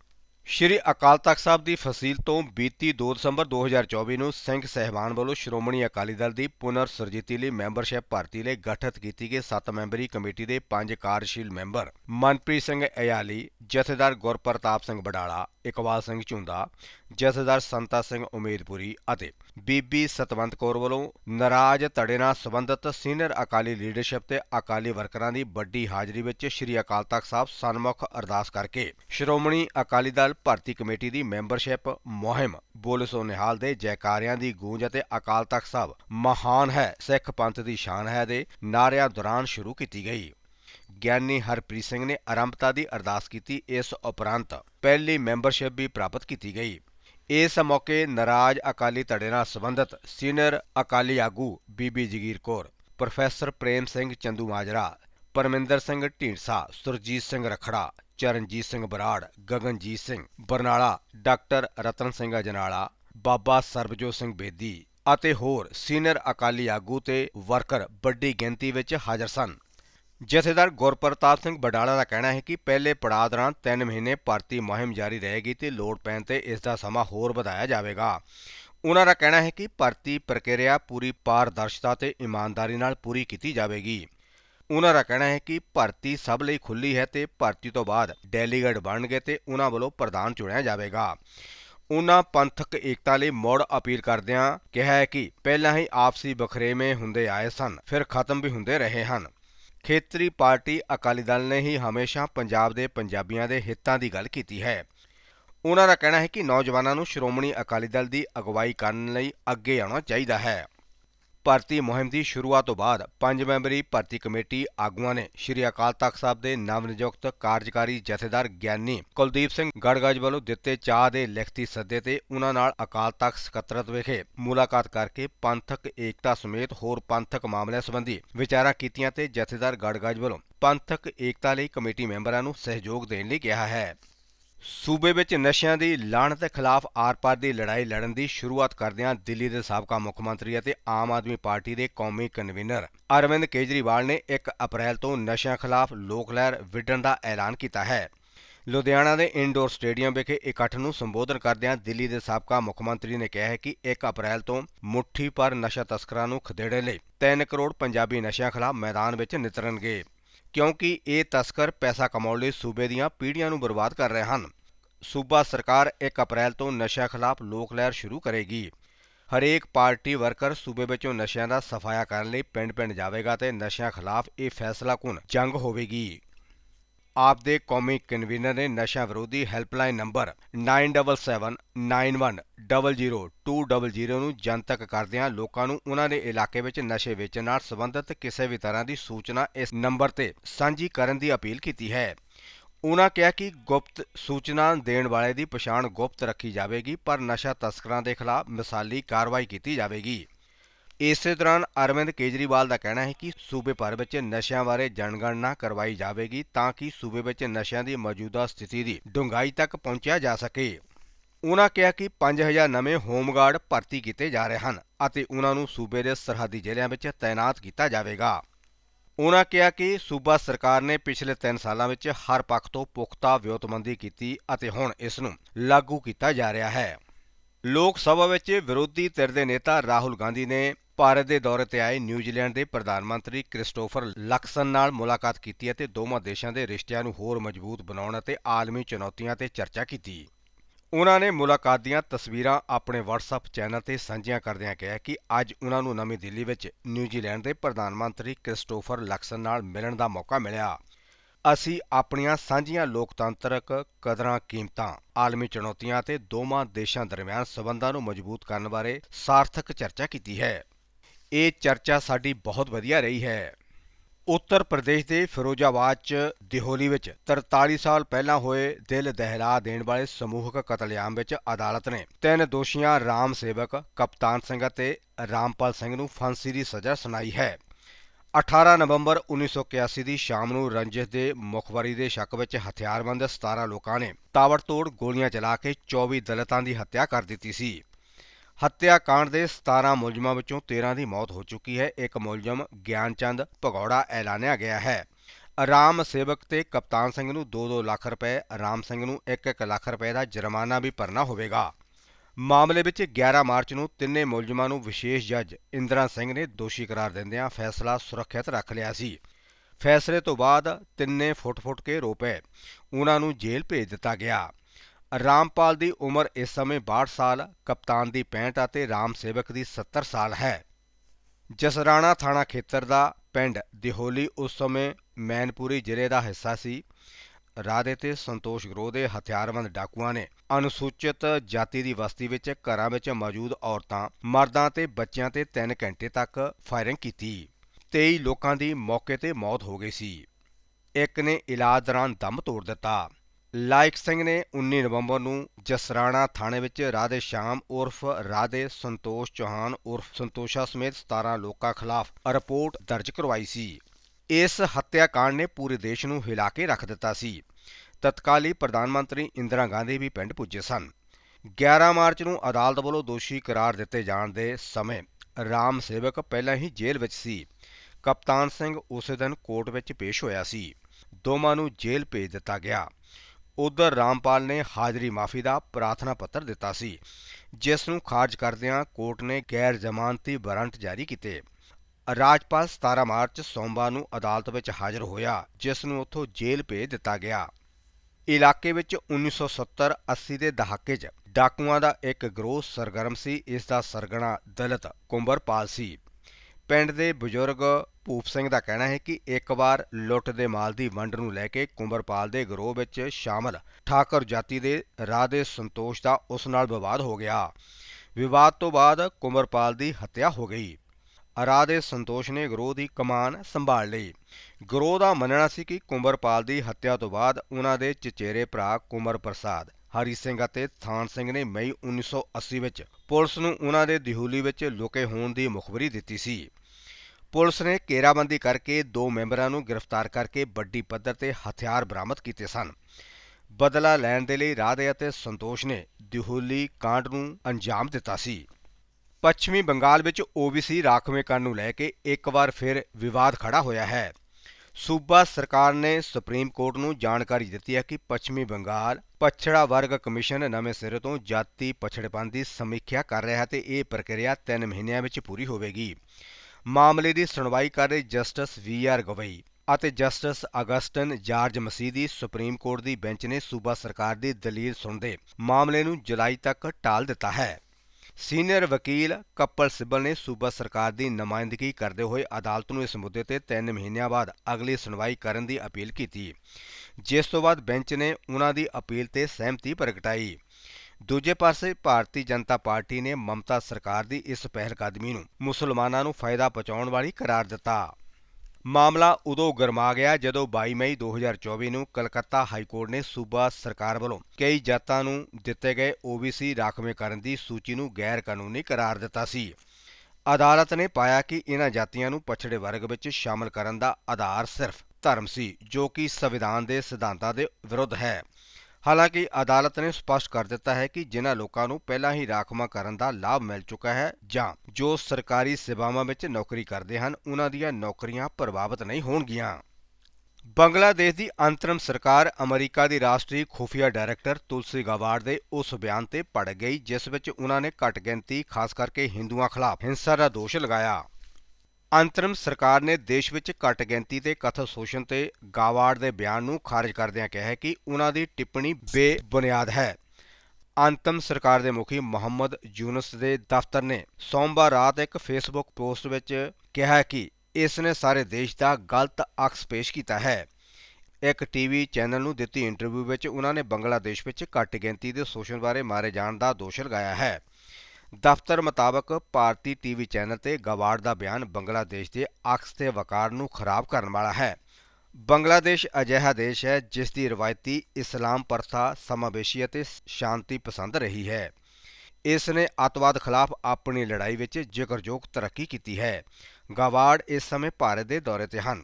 ਸ਼੍ਰੀ ਅਕਾਲ ਤਖਤ ਸਾਹਿਬ ਦੀ ਫਸੀਲ ਤੋਂ ਬੀਤੀ 2 ਦਸੰਬਰ 2024 ਨੂੰ ਸਿੰਘ ਸਹਿਬਾਨ ਵੱਲੋਂ ਸ਼੍ਰੋਮਣੀ ਅਕਾਲੀ ਦਲ ਦੀ ਪੁਨਰ ਸੁਰਜੀਤੀ ਲਈ ਮੈਂਬਰਸ਼ਿਪ ਭਰਤੀ ਲਈ ਗਠਿਤ ਕੀਤੀ ਗਈ 7 ਮੈਂਬਰੀ ਕਮੇਟੀ ਦੇ ਪੰਜ ਕਾਰਜਸ਼ੀਲ ਮੈਂਬਰ ਮਨਪ੍ਰੀਤ ਸਿੰਘ ਅਯਾਲੀ, ਜਥੇਦਾਰ ਗੁਰਪ੍ਰਤਾਪ ਸਿੰਘ ਬਡਾਲਾ, ਇਕਬਾਲ ਸਿੰਘ ਝੁੰਦਾ ਜਥੇਦਾਰ ਸੰਤਾ ਸਿੰਘ ਉਮੀਦਪੁਰੀ ਅਤੇ ਬੀਬੀ ਸਤਵੰਤ ਕੌਰ ਵੱਲੋਂ ਨਾਰਾਜ਼ ਧੜੇ ਨਾਲ ਸੰਬੰਧਿਤ ਸੀਨੀਅਰ ਅਕਾਲੀ ਲੀਡਰਸ਼ਿਪ ਤੇ ਅਕਾਲੀ ਵਰਕਰਾਂ ਦੀ ਵੱਡੀ ਹਾਜ਼ਰੀ ਵਿੱਚ ਸ੍ਰੀ ਅਕਾਲ ਤਖਤ ਸਾਹਿਬ ਸਨਮੁਖ ਅਰਦਾਸ ਕਰਕੇ ਸ਼੍ਰੋਮਣੀ ਅਕਾਲੀ ਦਲ ਭਰਤੀ ਕਮੇਟੀ ਦੀ ਮੈਂਬਰਸ਼ਿਪ ਮੁਹਿੰਮ ਬੋਲ ਸੋ ਨਿਹਾਲ ਦੇ ਜੈਕਾਰਿਆਂ ਦੀ ਗੂੰਜ ਅਤੇ ਅਕਾਲ ਤਖਤ ਸਾਹਿਬ ਮਹਾਨ ਹੈ, ਸਿੱਖ ਪੰਥ ਦੀ ਸ਼ਾਨ ਹੈ ਦੇ ਨਾਰਿਆਂ ਦੌਰਾਨ ਸ਼ੁਰੂ ਕੀਤੀ ਗਈ। ਗਿਆਨੀ ਹਰਪ੍ਰੀਤ ਸਿੰਘ ਨੇ ਆਰੰਭਤਾ ਦੀ ਅਰਦਾਸ ਕੀਤੀ, ਇਸ ਉਪਰੰਤ ਪਹਿਲੀ ਮੈਂਬਰਸ਼ਿਪ ਵੀ ਪ੍ਰਾਪਤ ਕੀਤੀ ਗਈ। ਇਸ ਮੌਕੇ ਨਾਰਾਜ਼ ਅਕਾਲੀ ਧੜੇ ਨਾਲ ਸੰਬੰਧਿਤ ਸੀਨੀਅਰ ਅਕਾਲੀ ਆਗੂ ਬੀਬੀ ਜਗੀਰ ਕੌਰ, ਪ੍ਰੋਫੈਸਰ ਪ੍ਰੇਮ ਸਿੰਘ ਚੰਦੂ ਮਾਜਰਾ, ਪਰਮਿੰਦਰ ਸਿੰਘ ਢੀਂਡਸਾ, ਸੁਰਜੀਤ ਸਿੰਘ ਰਖੜਾ, ਚਰਨਜੀਤ ਸਿੰਘ ਬਰਾੜ, ਗਗਨਜੀਤ ਸਿੰਘ ਬਰਨਾਲਾ, ਡਾਕਟਰ ਰਤਨ ਸਿੰਘ ਅਜਨਾਲਾ, ਬਾਬਾ ਸਰਬਜੋਤ ਸਿੰਘ ਬੇਦੀ ਅਤੇ ਹੋਰ ਸੀਨੀਅਰ ਅਕਾਲੀ ਆਗੂ ਤੇ ਵਰਕਰ ਵੱਡੀ ਗਿਣਤੀ ਵਿੱਚ ਹਾਜ਼ਰ ਸਨ। ਜਥੇਦਾਰ ਗੁਰਪ੍ਰਤਾਪ ਸਿੰਘ ਬਡਾਲਾ ਦਾ ਕਹਿਣਾ ਹੈ ਕਿ ਪਹਿਲੇ ਪੜਾਅ ਦੌਰਾਨ 3 ਮਹੀਨੇ ਭਰਤੀ ਮੁਹਿੰਮ ਜਾਰੀ ਰਹੇਗੀ ਤੇ ਲੋੜ ਪੈਣ ਤੇ ਇਸ ਦਾ ਸਮਾਂ ਹੋਰ ਵਧਾਇਆ ਜਾਵੇਗਾ। ਉਹਨਾਂ ਦਾ ਕਹਿਣਾ ਹੈ ਕਿ ਭਰਤੀ ਪ੍ਰਕਿਰਿਆ ਪੂਰੀ ਪਾਰਦਰਸ਼ਤਾ ਤੇ ਇਮਾਨਦਾਰੀ ਨਾਲ ਪੂਰੀ ਕੀਤੀ ਜਾਵੇਗੀ। ਉਹਨਾਂ ਦਾ ਕਹਿਣਾ ਹੈ ਕਿ ਭਰਤੀ ਸਭ ਲਈ ਖੁੱਲੀ ਹੈ ਤੇ ਭਰਤੀ ਤੋਂ ਬਾਅਦ ਡੈਲੀਗੇਟ ਬਣਨਗੇ ਤੇ ਉਹਨਾਂ ਵੱਲੋਂ ਪ੍ਰਧਾਨ ਚੁਣਿਆ ਜਾਵੇਗਾ। ਉਹਨਾਂ ਪੰਥਕ ਏਕਤਾ ਲਈ ਮੋੜ ਅਪੀਲ ਕਰਦਿਆਂ ਕਿਹਾ ਹੈ ਕਿ ਪਹਿਲਾਂ ਹੀ ਆਪਸੀ ਬਖਰੇਵੇਂ ਹੁੰਦੇ ਆਏ ਸਨ, ਫਿਰ ਖਤਮ ਵੀ ਹੁੰਦੇ ਰਹੇ ਹਨ। ਖੇਤਰੀ ਪਾਰਟੀ ਅਕਾਲੀ ਦਲ ਨੇ ਹੀ ਹਮੇਸ਼ਾ ਪੰਜਾਬ ਦੇ ਪੰਜਾਬੀਆਂ ਦੇ ਹਿੱਤਾਂ ਦੀ ਗੱਲ ਕੀਤੀ ਹੈ। ਉਹਨਾਂ ਦਾ ਕਹਿਣਾ ਹੈ ਕਿ ਨੌਜਵਾਨਾਂ ਨੂੰ ਸ਼੍ਰੋਮਣੀ ਅਕਾਲੀ ਦਲ ਦੀ ਅਗਵਾਈ ਕਰਨ ਲਈ ਅੱਗੇ ਆਉਣਾ ਚਾਹੀਦਾ ਹੈ। ਭਰਤੀ ਮੁਹਿੰਮ ਦੀ ਸ਼ੁਰੂਆਤ ਤੋਂ ਬਾਅਦ ਪੰਜ ਮੈਂਬਰੀ ਭਰਤੀ ਕਮੇਟੀ ਆਗੂਆਂ ਨੇ ਸ਼੍ਰੀ ਅਕਾਲ ਤਖਤ ਸਾਹਿਬ ਦੇ ਨਵ ਨਿਯੁਕਤ ਕਾਰਜਕਾਰੀ ਜਥੇਦਾਰ ਗਿਆਨੀ ਕੁਲਦੀਪ ਸਿੰਘ ਗੜਗਜ ਵੱਲੋਂ ਦਿੱਤੇ ਚਾਹ ਦੇ ਲਿਖਤੀ ਸੱਦੇ ਤੇ ਉਹਨਾਂ ਨਾਲ ਅਕਾਲ ਤਖਤ ਸਕੱਤਰਤ ਵਿਖੇ ਮੁਲਾਕਾਤ ਕਰਕੇ ਪੰਥਕ ਏਕਤਾ ਸਮੇਤ ਹੋਰ ਪੰਥਕ ਮਾਮਲਿਆਂ ਸੰਬੰਧੀ ਵਿਚਾਰਾਂ ਕੀਤੀਆਂ ਤੇ ਜਥੇਦਾਰ ਗੜਗਜ ਵੱਲੋਂ ਪੰਥਕ ਏਕਤਾ ਲਈ ਕਮੇਟੀ ਮੈਂਬਰਾਂ ਨੂੰ ਸਹਿਯੋਗ ਦੇਣ ਲਈ ਕਿਹਾ ਹੈ। ਸੂਬੇ ਵਿੱਚ ਨਸ਼ਿਆਂ ਦੀ ਲਾਹਨਤ ਦੇ ਖਿਲਾਫ ਆਰ-ਪਾਰ ਦੀ ਲੜਾਈ ਲੜਨ ਦੀ ਸ਼ੁਰੂਆਤ ਕਰਦਿਆਂ ਦਿੱਲੀ ਦੇ ਸਾਬਕਾ ਮੁੱਖ ਮੰਤਰੀ ਅਤੇ ਆਮ ਆਦਮੀ ਪਾਰਟੀ ਦੇ ਕੌਮੀ ਕਨਵੀਨਰ ਅਰਵਿੰਦ ਕੇਜਰੀਵਾਲ ਨੇ 1 ਅਪ੍ਰੈਲ ਤੋਂ ਨਸ਼ਿਆਂ ਖਿਲਾਫ ਲੋਕ ਲਹਿਰ ਵਿੱਢਣ ਦਾ ਐਲਾਨ ਕੀਤਾ ਹੈ। ਲੁਧਿਆਣਾ ਦੇ ਇਨਡੋਰ ਸਟੇਡੀਅਮ ਵਿਖੇ ਇਕੱਠ ਨੂੰ ਸੰਬੋਧਨ ਕਰਦਿਆਂ ਦਿੱਲੀ ਦੇ ਸਾਬਕਾ ਮੁੱਖ ਮੰਤਰੀ ਨੇ ਕਿਹਾ ਹੈ ਕਿ 1 ਅਪ੍ਰੈਲ ਤੋਂ ਮੁੱਠੀ ਪਰ ਨਸ਼ਾ ਤਸਕਰਾਂ ਨੂੰ ਖਦੇੜੇ ਲਈ 3 ਕਰੋੜ ਪੰਜਾਬੀ ਨਸ਼ਿਆਂ ਖਿਲਾਫ ਮੈਦਾਨ ਵਿੱਚ ਨਿਤਰਨਗੇ। ਕਿਉਂਕਿ ਇਹ ਤਸਕਰ ਪੈਸਾ ਕਮਾਉਣ ਲਈ ਸੂਬੇ ਦੀਆਂ ਪੀੜ੍ਹੀਆਂ ਨੂੰ ਬਰਬਾਦ ਕਰ ਰਹੇ ਹਨ। ਸੂਬਾ ਸਰਕਾਰ 1 ਅਪ੍ਰੈਲ ਤੋਂ ਨਸ਼ਿਆਂ ਖਿਲਾਫ ਲੋਕ ਲਹਿਰ ਸ਼ੁਰੂ ਕਰੇਗੀ। ਹਰੇਕ ਪਾਰਟੀ ਵਰਕਰ ਸੂਬੇ ਵਿੱਚੋਂ ਨਸ਼ਿਆਂ ਦਾ ਸਫਾਇਆ ਕਰਨ ਲਈ ਪਿੰਡ-ਪਿੰਡ ਜਾਵੇਗਾ ਤੇ ਨਸ਼ਿਆਂ ਖਿਲਾਫ ਇਹ ਫੈਸਲਾ ਕੁਨ ਜੰਗ ਹੋਵੇਗੀ। ਆਪ ਦੇ ਕੌਮੀ ਕਨਵੀਨਰ ਨੇ ਨਸ਼ਾ ਵਿਰੋਧੀ ਹੈਲਪਲਾਈਨ ਨੰਬਰ 9779100200 ਨੂੰ ਜਨਤਕ ਕਰਦਿਆਂ ਲੋਕਾਂ ਨੂੰ ਉਹਨਾਂ ਦੇ ਇਲਾਕੇ ਵਿੱਚ ਨਸ਼ੇ ਵੇਚਣ ਨਾਲ ਸੰਬੰਧਿਤ ਕਿਸੇ ਵੀ ਤਰ੍ਹਾਂ ਦੀ ਸੂਚਨਾ ਇਸ ਨੰਬਰ ਤੇ ਸਾਂਝੀ ਕਰਨ ਦੀ ਅਪੀਲ ਕੀਤੀ ਹੈ। ਉਹਨਾਂ ਕਿਹਾ ਕਿ ਗੁਪਤ ਸੂਚਨਾ ਦੇਣ ਵਾਲੇ ਦੀ ਪਛਾਣ ਗੁਪਤ ਰੱਖੀ ਜਾਵੇਗੀ, ਪਰ ਨਸ਼ਾ ਤਸਕਰਾਂ ਦੇ ਖਿਲਾਫ ਮਿਸਾਲੀ ਕਾਰਵਾਈ ਕੀਤੀ ਜਾਵੇਗੀ। ਇਸੇ ਦੌਰਾਨ ਅਰਵਿੰਦ ਕੇਜਰੀਵਾਲ ਦਾ ਕਹਿਣਾ ਹੈ ਕਿ ਸੂਬੇ ਭਰ ਵਿੱਚ ਨਸ਼ਿਆਂ ਬਾਰੇ ਜਨਗਣਨਾ ਕਰਵਾਈ ਜਾਵੇਗੀ ਤਾਂ ਕਿ ਸੂਬੇ ਵਿੱਚ ਨਸ਼ਿਆਂ ਦੀ ਮੌਜੂਦਾ ਸਥਿਤੀ ਦੀ ਡੂੰਘਾਈ ਤੱਕ ਪਹੁੰਚਿਆ ਜਾ ਸਕੇ। ਉਨ੍ਹਾਂ ਕਿਹਾ ਕਿ 5000 ਨਵੇਂ ਹੋਮਗਾਰਡ ਭਰਤੀ ਕੀਤੇ ਜਾ ਰਹੇ ਹਨ ਅਤੇ ਉਨ੍ਹਾਂ ਨੂੰ ਸੂਬੇ ਦੇ ਸਰਹੱਦੀ ਜ਼ਿਲ੍ਹਿਆਂ ਵਿੱਚ ਤਾਇਨਾਤ ਕੀਤਾ ਜਾਵੇਗਾ। ਉਨ੍ਹਾਂ ਕਿਹਾ ਕਿ ਸੂਬਾ ਸਰਕਾਰ ਨੇ ਪਿਛਲੇ 3 ਸਾਲਾਂ ਵਿੱਚ ਹਰ ਪੱਖ ਤੋਂ ਪੁਖਤਾ ਵਿਉਤਮੰਦੀ ਕੀਤੀ ਅਤੇ ਹੁਣ ਇਸ ਨੂੰ ਲਾਗੂ ਕੀਤਾ ਜਾ ਰਿਹਾ ਹੈ। ਲੋਕ ਸਭਾ ਵਿੱਚ ਵਿਰੋਧੀ ਧਿਰ ਦੇ ਨੇਤਾ ਰਾਹੁਲ ਗਾਂਧੀ ਨੇ ਭਾਰਤ ਦੇ ਦੌਰੇ ਤੇ ਆਏ ਨਿਊਜ਼ੀਲੈਂਡ ਦੇ ਪ੍ਰਧਾਨ ਮੰਤਰੀ ਕ੍ਰਿਸਟੋਫਰ ਲਕਸਨ ਨਾਲ ਮੁਲਾਕਾਤ ਕੀਤੀ ਅਤੇ ਦੋਵਾਂ ਦੇਸ਼ਾਂ ਦੇ ਰਿਸ਼ਤਿਆਂ ਨੂੰ ਹੋਰ ਮਜ਼ਬੂਤ ਬਣਾਉਣ ਅਤੇ ਆਲਮੀ ਚੁਣੌਤੀਆਂ ਤੇ ਚਰਚਾ ਕੀਤੀ। ਉਨ੍ਹਾਂ ਨੇ ਮੁਲਾਕਾਤ ਦੀਆਂ ਤਸਵੀਰਾਂ ਆਪਣੇ WhatsApp ਚੈਨਲ ਤੇ ਸਾਂਝੀਆਂ ਕਰਦਿਆਂ ਕਿਹਾ ਕਿ ਅੱਜ ਉਹਨਾਂ ਨੂੰ ਨਵੀਂ ਦਿੱਲੀ ਵਿੱਚ ਨਿਊਜ਼ੀਲੈਂਡ ਦੇ ਪ੍ਰਧਾਨ ਮੰਤਰੀ ਕ੍ਰਿਸਟੋਫਰ ਲਕਸਨ ਨਾਲ ਮਿਲਣ ਦਾ ਮੌਕਾ ਮਿਲਿਆ। ਅਸੀਂ ਆਪਣੀਆਂ ਸਾਂਝੀਆਂ ਲੋਕਤੰਤਰਕ ਕਦਰਾਂ, ਕੀਮਤਾਂ, ਆਲਮੀ ਚੁਣੌਤੀਆਂ ਅਤੇ ਦੋਵਾਂ ਦੇਸ਼ਾਂ ਦਰਮਿਆਨ ਸਬੰਧਾਂ ਨੂੰ ਮਜ਼ਬੂਤ ਕਰਨ ਬਾਰੇ ਸਾਰਥਕ ਚਰਚਾ ਕੀਤੀ ਹੈ। ਇਹ ਚਰਚਾ ਸਾਡੀ ਬਹੁਤ ਵਧੀਆ ਰਹੀ ਹੈ। ਉੱਤਰ ਪ੍ਰਦੇਸ਼ ਦੇ ਫਿਰੋਜ਼ਾਬਾਦ 'ਚ ਦਿਹੋਲੀ ਵਿੱਚ 43 ਸਾਲ ਪਹਿਲਾਂ ਹੋਏ ਦਿਲ ਦਹਿਲਾ ਦੇਣ ਵਾਲੇ ਸਮੂਹਕ ਕਤਲੇਆਮ ਵਿੱਚ ਅਦਾਲਤ ਨੇ ਤਿੰਨ ਦੋਸ਼ੀਆਂ ਰਾਮ ਸੇਵਕ, ਕਪਤਾਨ ਸਿੰਘ ਅਤੇ ਰਾਮਪਾਲ ਸਿੰਘ ਨੂੰ ਫਾਂਸੀ ਦੀ ਸਜ਼ਾ ਸੁਣਾਈ ਹੈ। 18 ਨਵੰਬਰ 1981 ਦੀ ਸ਼ਾਮ ਨੂੰ ਰੰਜਿਸ਼ ਦੇ ਮੁਖਬਰੀ ਦੇ ਸ਼ੱਕ ਵਿੱਚ ਹਥਿਆਰਬੰਦ 17 ਲੋਕਾਂ ਨੇ ਤਾਬੜਤੋੜ ਗੋਲੀਆਂ ਚਲਾ ਕੇ 24 ਦਲਿਤਾਂ ਦੀ ਹੱਤਿਆ ਕਰ ਦਿੱਤੀ ਸੀ। ਹੱਤਿਆ ਕਾਂਡ ਦੇ 17 ਮੁਲਜ਼ਮਾਂ ਵਿੱਚੋਂ 13 ਦੀ ਮੌਤ ਹੋ ਚੁੱਕੀ ਹੈ। ਇੱਕ ਮੁਲਜ਼ਮ ਗਿਆਨਚੰਦ ਭਗੌੜਾ ਐਲਾਨਿਆ ਗਿਆ ਹੈ। ਰਾਮ ਸੇਵਕ ਤੇ ਕਪਤਾਨ ਸਿੰਘ ਨੂੰ 2-2 ਲੱਖ ਰੁਪਏ, ਰਾਮ ਸਿੰਘ ਨੂੰ 1-1 ਲੱਖ ਰੁਪਏ ਦਾ ਜੁਰਮਾਨਾ ਵੀ ਭਰਨਾ ਹੋਵੇਗਾ। ਮਾਮਲੇ ਵਿੱਚ 11 ਮਾਰਚ ਨੂੰ ਤਿੰਨੇ ਮੁਲਜ਼ਮਾਂ ਨੂੰ ਵਿਸ਼ੇਸ਼ ਜੱਜ ਇੰਦਰਾ ਸਿੰਘ ਨੇ ਦੋਸ਼ੀ ਕਰਾਰ ਦਿੰਦਿਆਂ ਫੈਸਲਾ ਸੁਰੱਖਿਅਤ ਰੱਖ ਲਿਆ ਸੀ। ਫੈਸਲੇ ਤੋਂ ਬਾਅਦ ਤਿੰਨੇ ਫੁੱਟ-ਫੁੱਟ ਕੇ ਰੋ ਪਏ ਉਹਨਾਂ ਨੂੰ ਜੇਲ੍ਹ ਭੇਜ ਦਿੱਤਾ ਗਿਆ। ਰਾਮਪਾਲ ਦੀ ਉਮਰ ਇਸ ਸਮੇਂ 62 ਸਾਲ, ਕਪਤਾਨ ਦੀ 65 ਅਤੇ ਰਾਮ ਸੇਵਕ ਦੀ 70 ਸਾਲ ਹੈ। ਜਸਰਾਣਾ ਥਾਣਾ ਖੇਤਰ ਦਾ ਪਿੰਡ ਦਿਹੋਲੀ ਉਸ ਸਮੇਂ ਮੈਨਪੁਰੀ ਜ਼ਿਲ੍ਹੇ ਦਾ ਹਿੱਸਾ ਸੀ। ਰਾਧੇ ਤੇ ਸੰਤੋਸ਼ ਗਰੋਹ ਦੇ ਹਥਿਆਰਬੰਦ ਡਾਕੂਆਂ ਨੇ ਅਨੁਸੂਚਿਤ ਜਾਤੀ ਦੀ ਵਸਤੀ ਵਿੱਚ ਘਰਾਂ ਵਿੱਚ ਮੌਜੂਦ ਔਰਤਾਂ, ਮਰਦਾਂ ਤੇ ਬੱਚਿਆਂ ਤੇ 3 ਘੰਟੇ ਤੱਕ ਫਾਇਰਿੰਗ ਕੀਤੀ। 23 ਲੋਕਾਂ ਦੀ ਮੌਕੇ ਤੇ ਮੌਤ ਹੋ ਗਈ ਸੀ। ਇੱਕ ਨੇ ਇਲਾਜ ਦੌਰਾਨ ਦਮ ਤੋੜ ਦਿੱਤਾ। ਲਾਇਕ ਸਿੰਘ ਨੇ 19 ਨਵੰਬਰ ਨੂੰ ਜਸਰਾਣਾ ਥਾਣੇ ਵਿੱਚ ਰਾਧੇ ਸ਼ਾਮ ਉਰਫ ਰਾਧੇ ਸੰਤੋਸ਼ ਚੌਹਾਨ ਉਰਫ ਸੰਤੋਸ਼ਾ ਸਮੇਤ 17 ਲੋਕਾਂ ਖਿਲਾਫ ਰਿਪੋਰਟ ਦਰਜ ਕਰਵਾਈ ਸੀ। ਇਸ ਹੱਤਿਆਕਾਂਡ ਨੇ ਪੂਰੇ ਦੇਸ਼ ਨੂੰ ਹਿਲਾ ਕੇ ਰੱਖ ਦਿੱਤਾ ਸੀ। ਤਤਕਾਲੀ ਪ੍ਰਧਾਨ ਮੰਤਰੀ ਇੰਦਰਾ ਗਾਂਧੀ ਵੀ ਪਿੰਡ ਪੁੱਜੇ ਸਨ। 11 ਮਾਰਚ ਨੂੰ ਅਦਾਲਤ ਵੱਲੋਂ ਦੋਸ਼ੀ ਕਰਾਰ ਦਿੱਤੇ ਜਾਣ ਦੇ ਸਮੇਂ ਰਾਮ ਸੇਵਕ ਪਹਿਲਾਂ ਹੀ ਜੇਲ੍ਹ ਵਿੱਚ ਸੀ। ਕਪਤਾਨ ਸਿੰਘ ਉਸੇ ਦਿਨ ਕੋਰਟ ਵਿੱਚ ਪੇਸ਼ ਹੋਇਆ ਸੀ। ਦੋਵਾਂ ਨੂੰ ਜੇਲ੍ਹ ਭੇਜ ਦਿੱਤਾ ਗਿਆ। ਉਧਰ ਰਾਮਪਾਲ ਨੇ ਹਾਜ਼ਰੀ ਮਾਫੀ ਦਾ ਪ੍ਰਾਰਥਨਾ ਪੱਤਰ ਦਿੱਤਾ ਸੀ, ਜਿਸ ਨੂੰ ਖਾਰਜ ਕਰਦਿਆਂ ਕੋਰਟ ਨੇ ਗੈਰ ਜ਼ਮਾਨਤੀ ਵਾਰੰਟ ਜਾਰੀ ਕੀਤੇ। ਰਾਜਪਾਲ 17 ਮਾਰਚ ਸੋਮਵਾਰ ਨੂੰ ਅਦਾਲਤ ਵਿੱਚ ਹਾਜ਼ਰ ਹੋਇਆ, ਜਿਸ ਨੂੰ ਉੱਥੋਂ ਜੇਲ੍ਹ ਭੇਜ ਦਿੱਤਾ ਗਿਆ। ਇਲਾਕੇ ਵਿੱਚ 1970-80 ਦੇ ਦਹਾਕੇ 'ਚ ਡਾਕੂਆਂ ਦਾ ਇੱਕ ਗਰੋਹ ਸਰਗਰਮ ਸੀ, ਇਸ ਦਾ ਸਰਗਣਾ ਦਲਿਤ ਕੁੰਬਰਪਾਲ ਸੀ। ਪਿੰਡ ਦੇ ਬਜ਼ੁਰਗ ਭੂਪ ਸਿੰਘ ਦਾ ਕਹਿਣਾ ਹੈ ਕਿ ਇੱਕ ਵਾਰ ਲੁੱਟ ਦੇ ਮਾਲ ਦੀ ਵੰਡ ਨੂੰ ਲੈ ਕੇ ਕੁੰਬਰਪਾਲ ਦੇ ਗਰੋਹ ਵਿੱਚ ਸ਼ਾਮਲ ਠਾਕਰ ਜਾਤੀ ਦੇ ਰਾਧੇ ਸੰਤੋਸ਼ ਦਾ ਉਸ ਨਾਲ ਵਿਵਾਦ ਹੋ ਗਿਆ। ਵਿਵਾਦ ਤੋਂ ਬਾਅਦ ਕੁੰਬਰਪਾਲ ਦੀ ਹੱਤਿਆ ਹੋ ਗਈ। ਰਾਧੇ ਸੰਤੋਸ਼ ਨੇ ਗਰੋਹ ਦੀ ਕਮਾਨ ਸੰਭਾਲ ਲਈ। ਗਰੋਹ ਦਾ ਮੰਨਣਾ ਸੀ ਕਿ ਕੁੰਬਰਪਾਲ ਦੀ ਹੱਤਿਆ ਤੋਂ ਬਾਅਦ ਉਹਨਾਂ ਦੇ ਚਚੇਰੇ ਭਰਾ ਕੁਮਰ ਪ੍ਰਸਾਦ ਹਰੀ ਸਿੰਘ ਅਤੇ ਥਾਨ ਸਿੰਘ ਨੇ ਮਈ 1980 ਵਿੱਚ ਪੁਲਿਸ ਨੂੰ ਉਹਨਾਂ ਦੇ ਦਿਹੂਲੀ ਵਿੱਚ ਲੁਕੇ ਹੋਣ ਦੀ ਮੁਖਬਰੀ ਦਿੱਤੀ ਸੀ। ਪੁਲਿਸ ਨੇ ਘੇਰਾਬੰਦੀ ਕਰਕੇ ਦੋ ਮੈਂਬਰਾਂ ਨੂੰ ਗ੍ਰਿਫਤਾਰ ਕਰਕੇ ਵੱਡੀ ਪੱਧਰ ਤੇ ਹਥਿਆਰ ਬਰਾਮਦ ਕੀਤੇ ਸਨ। ਬਦਲਾ ਲੈਣ ਦੇ ਲਈ ਰਾਧੇ ਅਤੇ ਸੰਤੋਸ਼ ਨੇ ਦਿਹੂਲੀ ਕਾਂਡ ਨੂੰ ਅੰਜਾਮ ਦਿੱਤਾ ਸੀ। ਪੱਛਮੀ ਬੰਗਾਲ ਵਿੱਚ ਓਬੀਸੀ ਰਾਖਵੇਂਕਰਨ ਨੂੰ ਲੈ ਕੇ ਇੱਕ ਵਾਰ ਫਿਰ ਵਿਵਾਦ ਖੜਾ ਹੋਇਆ ਹੈ। ਸੂਬਾ ਸਰਕਾਰ ਨੇ ਸੁਪਰੀਮ ਕੋਰਟ ਨੂੰ ਜਾਣਕਾਰੀ ਦਿੱਤੀ ਹੈ ਕਿ ਪੱਛਮੀ ਬੰਗਾਲ ਪਛੜਾ ਵਰਗ ਕਮਿਸ਼ਨ ਨਵੇਂ ਸਿਰੇ ਤੋਂ ਜਾਤੀ ਪਛੜੇਪਨ ਦੀ ਸਮੀਖਿਆ ਕਰ ਰਿਹਾ ਹੈ ਤੇ ਇਹ ਪ੍ਰਕਿਰਿਆ 3 ਮਹੀਨਿਆਂ ਵਿੱਚ ਪੂਰੀ ਹੋਵੇਗੀ। ਮਾਮਲੇ ਦੀ ਸੁਣਵਾਈ ਕਰ ਰਹੇ ਜਸਟਿਸ ਵੀ ਆਰ ਗਵਈ ਅਤੇ justice Augustine George Masih supreme court ਦੀ ਬੈਂਚ ਨੇ ਸੂਬਾ ਸਰਕਾਰ ਦੀ ਦਲੀਲ ਸੁਣਦੇ ਮਾਮਲੇ ਨੂੰ ਜੁਲਾਈ ਤੱਕ ਟਾਲ ਦਿੱਤਾ ਹੈ। ਸੀਨੀਅਰ ਵਕੀਲ ਕਪਲ ਸਿੱਬਲ ਨੇ ਸੂਬਾ ਸਰਕਾਰ ਦੀ ਨੁਮਾਇੰਦਗੀ ਕਰਦੇ ਹੋਏ ਅਦਾਲਤ ਨੂੰ ਇਸ ਮੁੱਦੇ ਤੇ 3 ਮਹੀਨਿਆਂ ਬਾਅਦ ਅਗਲੀ ਸੁਣਵਾਈ ਕਰਨ ਦੀ ਅਪੀਲ ਕੀਤੀ। ਜਿਸ ਤੋਂ ਬਾਅਦ ਬੈਂਚ ਨੇ ਉਹਨਾਂ ਦੀ ਅਪੀਲ ਤੇ ਸਹਿਮਤੀ ਪ੍ਰਗਟਾਈ। ਦੂਜੇ ਪਾਸੇ ਭਾਰਤੀ ਜਨਤਾ ਪਾਰਟੀ ਨੇ ਮਮਤਾ ਸਰਕਾਰ ਦੀ ਇਸ ਪਹਿਲਕਦਮੀ ਨੂੰ ਮੁਸਲਮਾਨਾਂ ਨੂੰ ਫਾਇਦਾ ਪਹੁੰਚਾਉਣ ਵਾਲੀ ਕਰਾਰ ਦਿੱਤਾ। ਮਾਮਲਾ ਉਦੋਂ ਗਰਮਾ ਗਿਆ ਜਦੋਂ 22 ਮਈ 2024 ਨੂੰ ਕਲਕੱਤਾ ਹਾਈ ਕੋਰਟ ਨੇ ਸੂਬਾ ਸਰਕਾਰ ਵੱਲੋਂ ਕਈ ਜਾਤਾਂ ਨੂੰ ਦਿੱਤੇ ਗਏ OBC ਰਾਖਵੇਂਕਰਨ ਦੀ ਸੂਚੀ ਨੂੰ ਗੈਰ ਕਾਨੂੰਨੀ ਕਰਾਰ ਦਿੱਤਾ ਸੀ। ਅਦਾਲਤ ਨੇ ਪਾਇਆ ਕਿ ਇਹਨਾਂ ਜਾਤੀਆਂ ਨੂੰ ਪਛੜੇ ਵਰਗ ਵਿੱਚ ਸ਼ਾਮਲ ਕਰਨ ਦਾ ਆਧਾਰ ਸਿਰਫ ਧਰਮ ਸੀ, ਜੋ ਕਿ ਸੰਵਿਧਾਨ ਦੇ ਸਿਧਾਂਤਾਂ ਦੇ ਵਿਰੁੱਧ ਹੈ। ਹਾਲਾਂਕਿ ਅਦਾਲਤ ਨੇ ਸਪਸ਼ਟ ਕਰ ਦਿੱਤਾ ਹੈ ਕਿ ਜਿਨ੍ਹਾਂ ਲੋਕਾਂ ਨੂੰ ਪਹਿਲਾਂ ਹੀ ਰਾਖਵਾਂ ਕਰਨ ਦਾ ਲਾਭ ਮਿਲ ਚੁੱਕਾ ਹੈ ਜਾਂ ਜੋ ਸਰਕਾਰੀ ਸੇਵਾਵਾਂ ਵਿੱਚ ਨੌਕਰੀ ਕਰਦੇ ਹਨ, ਉਹਨਾਂ ਦੀਆਂ ਨੌਕਰੀਆਂ ਪ੍ਰਭਾਵਿਤ ਨਹੀਂ ਹੋਣਗੀਆਂ। ਬੰਗਲਾਦੇਸ਼ ਦੀ ਅੰਤਰਮ ਸਰਕਾਰ ਅਮਰੀਕਾ ਦੀ ਰਾਸ਼ਟਰੀ ਖੁਫੀਆ ਡਾਇਰੈਕਟਰ ਤੁਲਸੀ ਗਾਵਾਰਡ ਦੇ ਉਸ ਬਿਆਨ ਤੇ ਪੜ ਗਈ, ਜਿਸ ਵਿੱਚ ਉਹਨਾਂ ਨੇ ਘੱਟ ਗਿਣਤੀ, ਖਾਸ ਕਰਕੇ ਹਿੰਦੂਆਂ ਖਿਲਾਫ ਹਿੰਸਾ ਦਾ ਦੋਸ਼ ਲਗਾਇਆ। ਅੰਤਰਮ ਸਰਕਾਰ ਨੇ ਦੇਸ਼ ਵਿੱਚ ਘੱਟ ਗਿਣਤੀ ਤੇ ਕਥਿਤ ਸ਼ੋਸ਼ਣ ਤੇ ਗਾਵਾਰਡ ਦੇ ਬਿਆਨ ਨੂੰ ਖਾਰਜ ਕਰਦਿਆਂ ਕਿਹਾ ਹੈ ਕਿ ਉਹਨਾਂ ਦੀ ਟਿੱਪਣੀ ਬੇਬੁਨਿਆਦ ਹੈ। ਅੰਤਮ ਸਰਕਾਰ ਦੇ ਮੁਖੀ ਮੁਹੰਮਦ ਯੂਨਸ ਦੇ ਦਫ਼ਤਰ ਨੇ ਸੋਮਵਾਰ ਰਾਤ ਇੱਕ ਫੇਸਬੁੱਕ ਪੋਸਟ ਵਿੱਚ ਕਿਹਾ ਕਿ ਇਸ ਨੇ ਸਾਰੇ ਦੇਸ਼ ਦਾ ਗਲਤ ਅਕਸ ਪੇਸ਼ ਕੀਤਾ ਹੈ। ਇੱਕ ਟੀਵੀ ਚੈਨਲ ਨੂੰ ਦਿੱਤੀ ਇੰਟਰਵਿਊ ਵਿੱਚ ਉਹਨਾਂ ਨੇ ਬੰਗਲਾਦੇਸ਼ ਵਿੱਚ ਘੱਟ ਗਿਣਤੀ ਦੇ ਸ਼ੋਸ਼ਣ ਬਾਰੇ ਮਾਰੇ ਜਾਣ ਦਾ ਦੋਸ਼ ਲਗਾਇਆ ਹੈ। ਦਫ਼ਤਰ ਮੁਤਾਬਕ ਭਾਰਤੀ ਟੀਵੀ ਚੈਨਲ ਤੇ ਗਵਾੜ ਦਾ ਬਿਆਨ ਬੰਗਲਾਦੇਸ਼ ਦੇ ਅਕਸ ਤੇ ਵਕਾਰ ਨੂੰ ਖਰਾਬ ਕਰਨ ਵਾਲਾ ਹੈ। ਬੰਗਲਾਦੇਸ਼ ਅਜਿਹਾ ਦੇਸ਼ ਹੈ ਜਿਸ ਦੀ ਰਵਾਇਤੀ ਇਸਲਾਮ ਪ੍ਰਥਾ, ਸਮਾਵੇਸ਼ੀ ਅਤੇ ਸ਼ਾਂਤੀ ਪਸੰਦ ਰਹੀ ਹੈ। ਇਸ ਨੇ ਅੱਤਵਾਦ ਖਿਲਾਫ ਆਪਣੀ ਲੜਾਈ ਵਿੱਚ ਜ਼ਿਕਰਯੋਗ ਤਰੱਕੀ ਕੀਤੀ ਹੈ। ਗਵਾੜ ਇਸ ਸਮੇਂ ਭਾਰਤ ਦੇ ਦੌਰੇ ਤੇ ਹਨ।